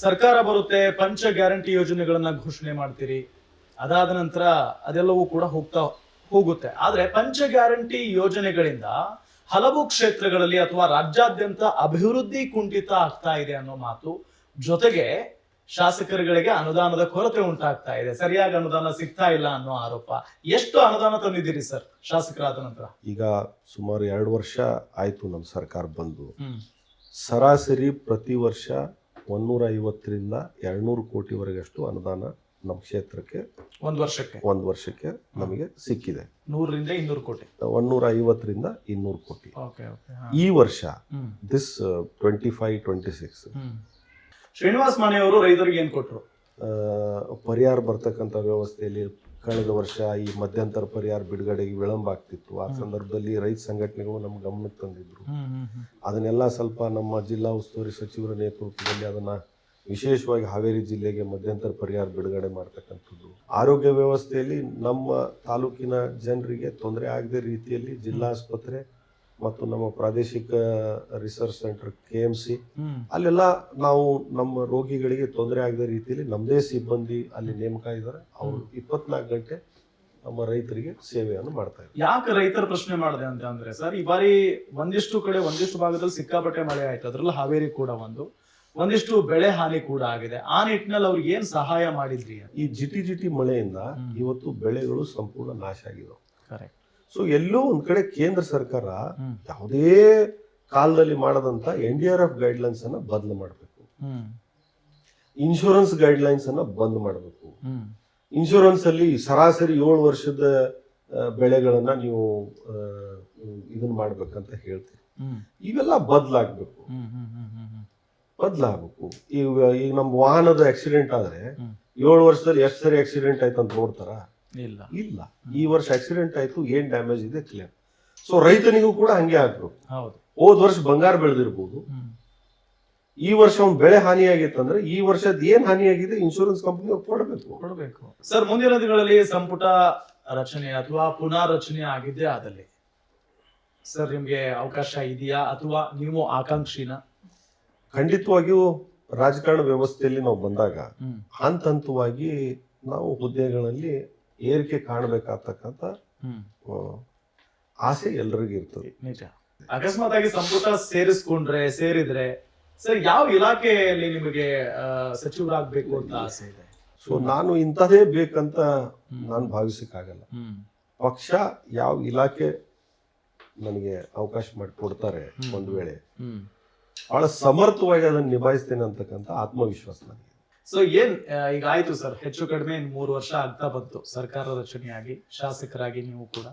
Speaker 1: ಸರ್ಕಾರ ಬರುತ್ತೆ, ಪಂಚ ಗ್ಯಾರಂಟಿ ಯೋಜನೆಗಳನ್ನ ಘೋಷಣೆ ಮಾಡ್ತೀರಿ. ಅದಾದ ನಂತರ ಅದೆಲ್ಲವೂ ಕೂಡ ಹೋಗ್ತಾ ಹೋಗುತ್ತೆ. ಆದ್ರೆ ಪಂಚ ಗ್ಯಾರಂಟಿ ಯೋಜನೆಗಳಿಂದ ಹಲವು ಕ್ಷೇತ್ರಗಳಲ್ಲಿ ಅಥವಾ ರಾಜ್ಯಾದ್ಯಂತ ಅಭಿವೃದ್ಧಿ ಕುಂಠಿತ ಆಗ್ತಾ ಇದೆ ಅನ್ನೋ ಮಾತು ಜೊತೆಗೆ ಶಾಸಕರುಗಳಿಗೆ ಅನುದಾನದ ಕೊರತೆ ಉಂಟಾಗ್ತಾ ಇದೆ. ಸರಿಯಾಗಿ ಅನುದಾನ ಸಿಗ್ತಾ ಇಲ್ಲ ಅನ್ನೋ ಆರೋಪ. ಎಷ್ಟು ಅನುದಾನ ತಂದಿದ್ದೀರಿ ಸರ್ ಶಾಸಕರಾದ ನಂತರ?
Speaker 15: ಈಗ ಸುಮಾರು ಎರಡು ವರ್ಷ ಆಯ್ತು ನಮ್ಮ ಸರ್ಕಾರ ಬಂದು. ಸರಾಸರಿ ಪ್ರತಿ ವರ್ಷ ಒಂದೂರ ಐವತ್ತರಿಂದ ಎರಡ್ನೂರು ಕೋಟಿವರೆಗಷ್ಟು ಅನುದಾನ ನಮ್ಮ ಕ್ಷೇತ್ರಕ್ಕೆ
Speaker 1: ಒಂದು ವರ್ಷಕ್ಕೆ?
Speaker 15: ಒಂದು ವರ್ಷಕ್ಕೆ ನಮಗೆ ಸಿಕ್ಕಿದೆ.
Speaker 1: ನೂರರಿಂದ ಇನ್ನೂರು ಕೋಟಿ?
Speaker 15: ಒಂದೂರ ಐವತ್ತರಿಂದ ಇನ್ನೂರು ಕೋಟಿ. ಈ ವರ್ಷ. This twenty five twenty six
Speaker 1: Srinivas ಮನೆಯವರು ಅವರು ರೈತರಿಗೆ ಏನು ಕೊಟ್ಟರು
Speaker 15: ಪರಿಹಾರ ಬರ್ತಕ್ಕಂಥ ವ್ಯವಸ್ಥೆಯಲ್ಲಿ ಕಳೆದ ವರ್ಷ ಈ ಮಧ್ಯಂತರ ಪರಿಹಾರ ಬಿಡುಗಡೆಗೆ ವಿಳಂಬ ಆಗ್ತಿತ್ತು. ಆ ಸಂದರ್ಭದಲ್ಲಿ ರೈತ ಸಂಘಟನೆಗಳು ನಮ್ಮ ಗಮನಕ್ಕೆ ತಂದಿದ್ರು. ಅದನ್ನೆಲ್ಲ ಸ್ವಲ್ಪ ನಮ್ಮ ಜಿಲ್ಲಾ ಉಸ್ತುವಾರಿ ಸಚಿವರ ನೇತೃತ್ವದಲ್ಲಿ ಅದನ್ನ ವಿಶೇಷವಾಗಿ ಹಾವೇರಿ ಜಿಲ್ಲೆಗೆ ಮಧ್ಯಂತರ ಪರಿಹಾರ ಬಿಡುಗಡೆ ಮಾಡ್ತಕ್ಕಂಥದ್ದು. ಆರೋಗ್ಯ ವ್ಯವಸ್ಥೆಯಲ್ಲಿ ನಮ್ಮ ತಾಲೂಕಿನ ಜನರಿಗೆ ತೊಂದರೆ ಆಗದ ರೀತಿಯಲ್ಲಿ ಜಿಲ್ಲಾ ಆಸ್ಪತ್ರೆ ಮತ್ತು ನಮ್ಮ ಪ್ರಾದೇಶಿಕ research centre K M C ಅಲ್ಲೆಲ್ಲ ನಾವು ನಮ್ಮ ರೋಗಿಗಳಿಗೆ ತೊಂದರೆ ಆಗದ ರೀತಿಯಲ್ಲಿ ನಮ್ಮದೇ ಸಿಬ್ಬಂದಿ ಅಲ್ಲಿ ನೇಮಕ ಇದ್ದಾರೆ ಅವರು ಇಪ್ಪತ್ನಾಲ್ಕು ಗಂಟೆ ನಮ್ಮ ರೈತರಿಗೆ ಸೇವೆಯನ್ನು ಮಾಡ್ತಾ ಇದ್ದಾರೆ.
Speaker 1: ಯಾಕೆ ರೈತರ ಪ್ರಶ್ನೆ ಮಾಡಿದೆ ಅಂತ ಅಂದ್ರೆ ಸರ್ ಈ ಬಾರಿ ಒಂದಿಷ್ಟು ಕಡೆ ಒಂದಿಷ್ಟು ಭಾಗದಲ್ಲಿ ಸಿಕ್ಕಾಪಟ್ಟೆ ಮಳೆ ಆಯ್ತು. ಅದ್ರಲ್ಲಿ ಹಾವೇರಿ ಕೂಡ ಒಂದು. ಒಂದಿಷ್ಟು ಬೆಳೆ ಹಾನಿ ಕೂಡ ಆಗಿದೆ. ಆ ನಿಟ್ಟಿನಲ್ಲಿ ಅವ್ರಿಗೆ ಏನ್ ಸಹಾಯ ಮಾಡಿದ್ರಿ
Speaker 15: ಈ ಜಿಟಿ ಜಿಟಿ ಮಳೆಯಿಂದ ಇವತ್ತು ಬೆಳೆಗಳು ಸಂಪೂರ್ಣ ನಾಶ ಆಗಿದವು.
Speaker 1: ಕರೆಕ್ಟ್
Speaker 15: ಸೊ ಎಲ್ಲೋ ಒಂದ್ ಕಡೆ ಕೇಂದ್ರ ಸರ್ಕಾರ ಯಾವುದೇ ಕಾಲದಲ್ಲಿ ಮಾಡದಂತ N D R F guidelines ಅನ್ನ ಬದಲು ಮಾಡಬೇಕು. ಇನ್ಶೂರೆನ್ಸ್ ಗೈಡ್ಲೈನ್ಸ್ ಅನ್ನ ಬಂದ್ ಮಾಡಬೇಕು. ಇನ್ಶೂರೆನ್ಸ್ ಅಲ್ಲಿ ಸರಾಸರಿ ಏಳು ವರ್ಷದ ಬೆಳೆಗಳನ್ನ ನೀವು ಇದನ್ನ ಮಾಡ್ಬೇಕಂತ ಹೇಳ್ತೀರಿ. ಇವೆಲ್ಲ ಬದಲಾಗಬೇಕು. ಬದಲಾಗಬೇಕು. ಈಗ ಈಗ ನಮ್ಮ ವಾಹನದ ಆಕ್ಸಿಡೆಂಟ್ ಆದ್ರೆ ಏಳು ವರ್ಷದಲ್ಲಿ ಎಷ್ಟು ಸರಿ ಆಕ್ಸಿಡೆಂಟ್ ಆಯ್ತು ಅಂತ ನೋಡ್ತಾರ?
Speaker 1: ಇಲ್ಲ.
Speaker 15: ಇಲ್ಲ. ಈ ವರ್ಷ ಆಕ್ಸಿಡೆಂಟ್ ಆಯ್ತು ಏನ್ ಡ್ಯಾಮೇಜ್ ಇದೆ ಕ್ಲಿಯರ್ ಸೊ ರೈತನಿಗೂ ಕೂಡ ಹಂಗೆ ಆಗ್ಬೇಕು
Speaker 1: ಹೌದು.
Speaker 15: ಹೋದ್ ವರ್ಷ ಬಂಗಾರ ಬೆಳೆದಿರ್ಬೋದು. ಈ ವರ್ಷ ಒಂದು ಬೆಳೆ ಹಾನಿಯಾಗಿತ್ತಂದ್ರೆ ಈ ವರ್ಷದ ಏನ್ ಹಾನಿಯಾಗಿದೆ ಇನ್ಶೂರೆನ್ಸ್ ಕಂಪನಿ ಕೊಡಬೇಕು.
Speaker 1: ಕೊಡಬೇಕು. ಸರ್ ಮುಂದಿನ ದಿನಗಳಲ್ಲಿ ಸಂಪುಟ ರಚನೆ ಅಥವಾ ಪುನಾರಚನೆ ಆಗಿದ್ದೇ ಆದಲ್ಲಿ ಸರ್ ನಿಮ್ಗೆ ಅವಕಾಶ ಇದೆಯಾ ಅಥವಾ ನೀವು ಆಕಾಂಕ್ಷಿನ?
Speaker 15: ಖಂಡಿತವಾಗಿಯೂ ರಾಜಕಾರಣ ವ್ಯವಸ್ಥೆಯಲ್ಲಿ ನಾವು ಬಂದಾಗ ಹಂತ ಹಂತವಾಗಿ ನಾವು ಹುದ್ದೆಗಳಲ್ಲಿ ಏರಿಕೆ ಕಾಣಬೇಕಾಗ್ತಕ್ಕಂಥ ಆ, ಆಸೆ ಎಲ್ರಿಗೂ ಇರ್ತದೆ.
Speaker 1: ನಿಜ. ಅಕಸ್ಮಾತ್ ಆಗಿ ಸಂಪುಟ ಸೇರಿಸ್ಕೊಂಡ್ರೆ ಸೇರಿದ್ರೆ ಸರ್ ಯಾವ ಇಲಾಖೆಯಲ್ಲಿ ನಿಮಗೆ ಸಚಿವರಾಗಬೇಕು ಸಚಿವರಾಗ್ಬೇಕು ಅಂತ ಆಸೆ ಇದೆ?
Speaker 15: ಸೊ ನಾನು ಇಂಥದೇ ಬೇಕಂತ ನಾನು ಭಾವಿಸಕ್ಕಾಗಲ್ಲ. ಪಕ್ಷ ಯಾವ ಇಲಾಖೆ ನನಗೆ ಅವಕಾಶ ಮಾಡಿ ಕೊಡ್ತಾರೆ ಒಂದು ವೇಳೆ ಬಹಳ ಸಮರ್ಥವಾಗಿ ಅದನ್ನು ನಿಭಾಯಿಸ್ತೇನೆ ಅಂತಕ್ಕಂಥ ಆತ್ಮವಿಶ್ವಾಸ ನನಗೆ
Speaker 1: ಸೊ ಏನ್ ಈಗ ಆಯ್ತು ಸರ್ ಹೆಚ್ಚು ಕಡಿಮೆ ಮೂರು ವರ್ಷ ಆಗ್ತಾ ಬಂತು. ಸರ್ಕಾರ ರಚನೆಯಾಗಿ ಶಾಸಕರಾಗಿ ನೀವು ಕೂಡ.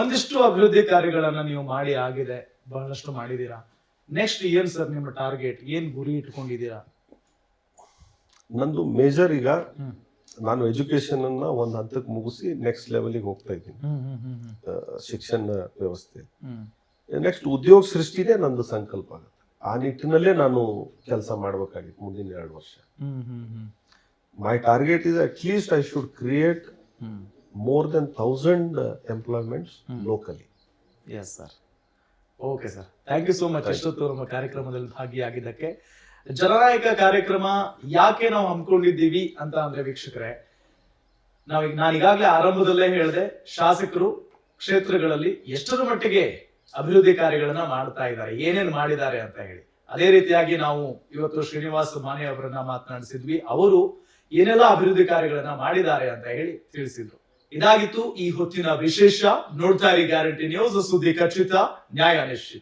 Speaker 1: ಒಂದಿಷ್ಟು ಅಭಿವೃದ್ಧಿ ಕಾರ್ಯಗಳನ್ನ ನೀವು ಮಾಡಿ ಆಗಿದೆ. ಬಹಳಷ್ಟು ಮಾಡಿದೀರಾ ನೆಕ್ಸ್ಟ್ ಏನ್ ಸರ್ ನಿಮ್ಮ ಟಾರ್ಗೆಟ್ ಏನ್ ಗುರಿ ಇಟ್ಕೊಂಡಿದ್ದೀರಾ?
Speaker 15: ನಂದು ಮೇಜರ್ ಈಗ ನಾನು ಎಜುಕೇಶನ್ ಅನ್ನ ಒಂದು ಹಂತಕ್ಕೆ ಮುಗಿಸಿ ನೆಕ್ಸ್ಟ್ ಲೆವೆಲ್ಗೆ ಹೋಗ್ತಾ ಇದ್ದೀನಿ. ಶಿಕ್ಷಣ ವ್ಯವಸ್ಥೆ. ನೆಕ್ಸ್ಟ್ ಉದ್ಯೋಗ ಸೃಷ್ಟಿನೇ ನಂದು ಸಂಕಲ್ಪ ಆಗುತ್ತೆ. ಆ ನಿಟ್ಟಿನಲ್ಲೇ ನಾನು ಕೆಲಸ ಮಾಡಬೇಕಾಗಿತ್ತು ಮುಂದಿನ ಎರಡು ವರ್ಷ. My target is at least I should create more than thousand employments locally
Speaker 1: yes sir okay sir thank you so much ಎಷ್ಟೊತ್ತು ನಮ್ಮ ಕಾರ್ಯಕ್ರಮದಲ್ಲಿ ಭಾಗಿಯಾಗಿದ್ದಕ್ಕೆ. ಜನನಾಯಕ ಕಾರ್ಯಕ್ರಮ ಯಾಕೆ ನಾವು ಹಮ್ಮಿಕೊಂಡಿದ್ದೀವಿ ಅಂತ ಅಂದ್ರೆ ವೀಕ್ಷಕರೇ ನಾವೀಗ ನಾನು ಈಗಾಗಲೇ ಆರಂಭದಲ್ಲೇ ಹೇಳಿದೆ ಶಾಸಕರು ಕ್ಷೇತ್ರಗಳಲ್ಲಿ ಎಷ್ಟರ ಮಟ್ಟಿಗೆ ಅಭಿವೃದ್ಧಿ ಕಾರ್ಯಗಳನ್ನ ಮಾಡ್ತಾ ಇದ್ದಾರೆ. ಏನೇನ್ ಮಾಡಿದ್ದಾರೆ ಅಂತ ಹೇಳಿ. ಅದೇ ರೀತಿಯಾಗಿ ನಾವು ಇವತ್ತು ಶ್ರೀನಿವಾಸ್ ಮಾನೆ ಅವರನ್ನ ಮಾತನಾಡಿಸಿದ್ವಿ. ಅವರು ಏನೆಲ್ಲ ಅಭಿವೃದ್ಧಿ ಕಾರ್ಯಗಳನ್ನ ಮಾಡಿದ್ದಾರೆ ಅಂತ ಹೇಳಿ ತಿಳಿಸಿದ್ರು. ಇದಾಗಿತ್ತು ಈ ಹೊತ್ತಿನ ವಿಶೇಷ ನೋಡ್ತಾ ಇರಿ ಗ್ಯಾರಂಟಿ ನ್ಯೂಸ್. ಸುದ್ದಿ ಖಚಿತ, ನ್ಯಾಯ ನಿಶ್ಚಿತ.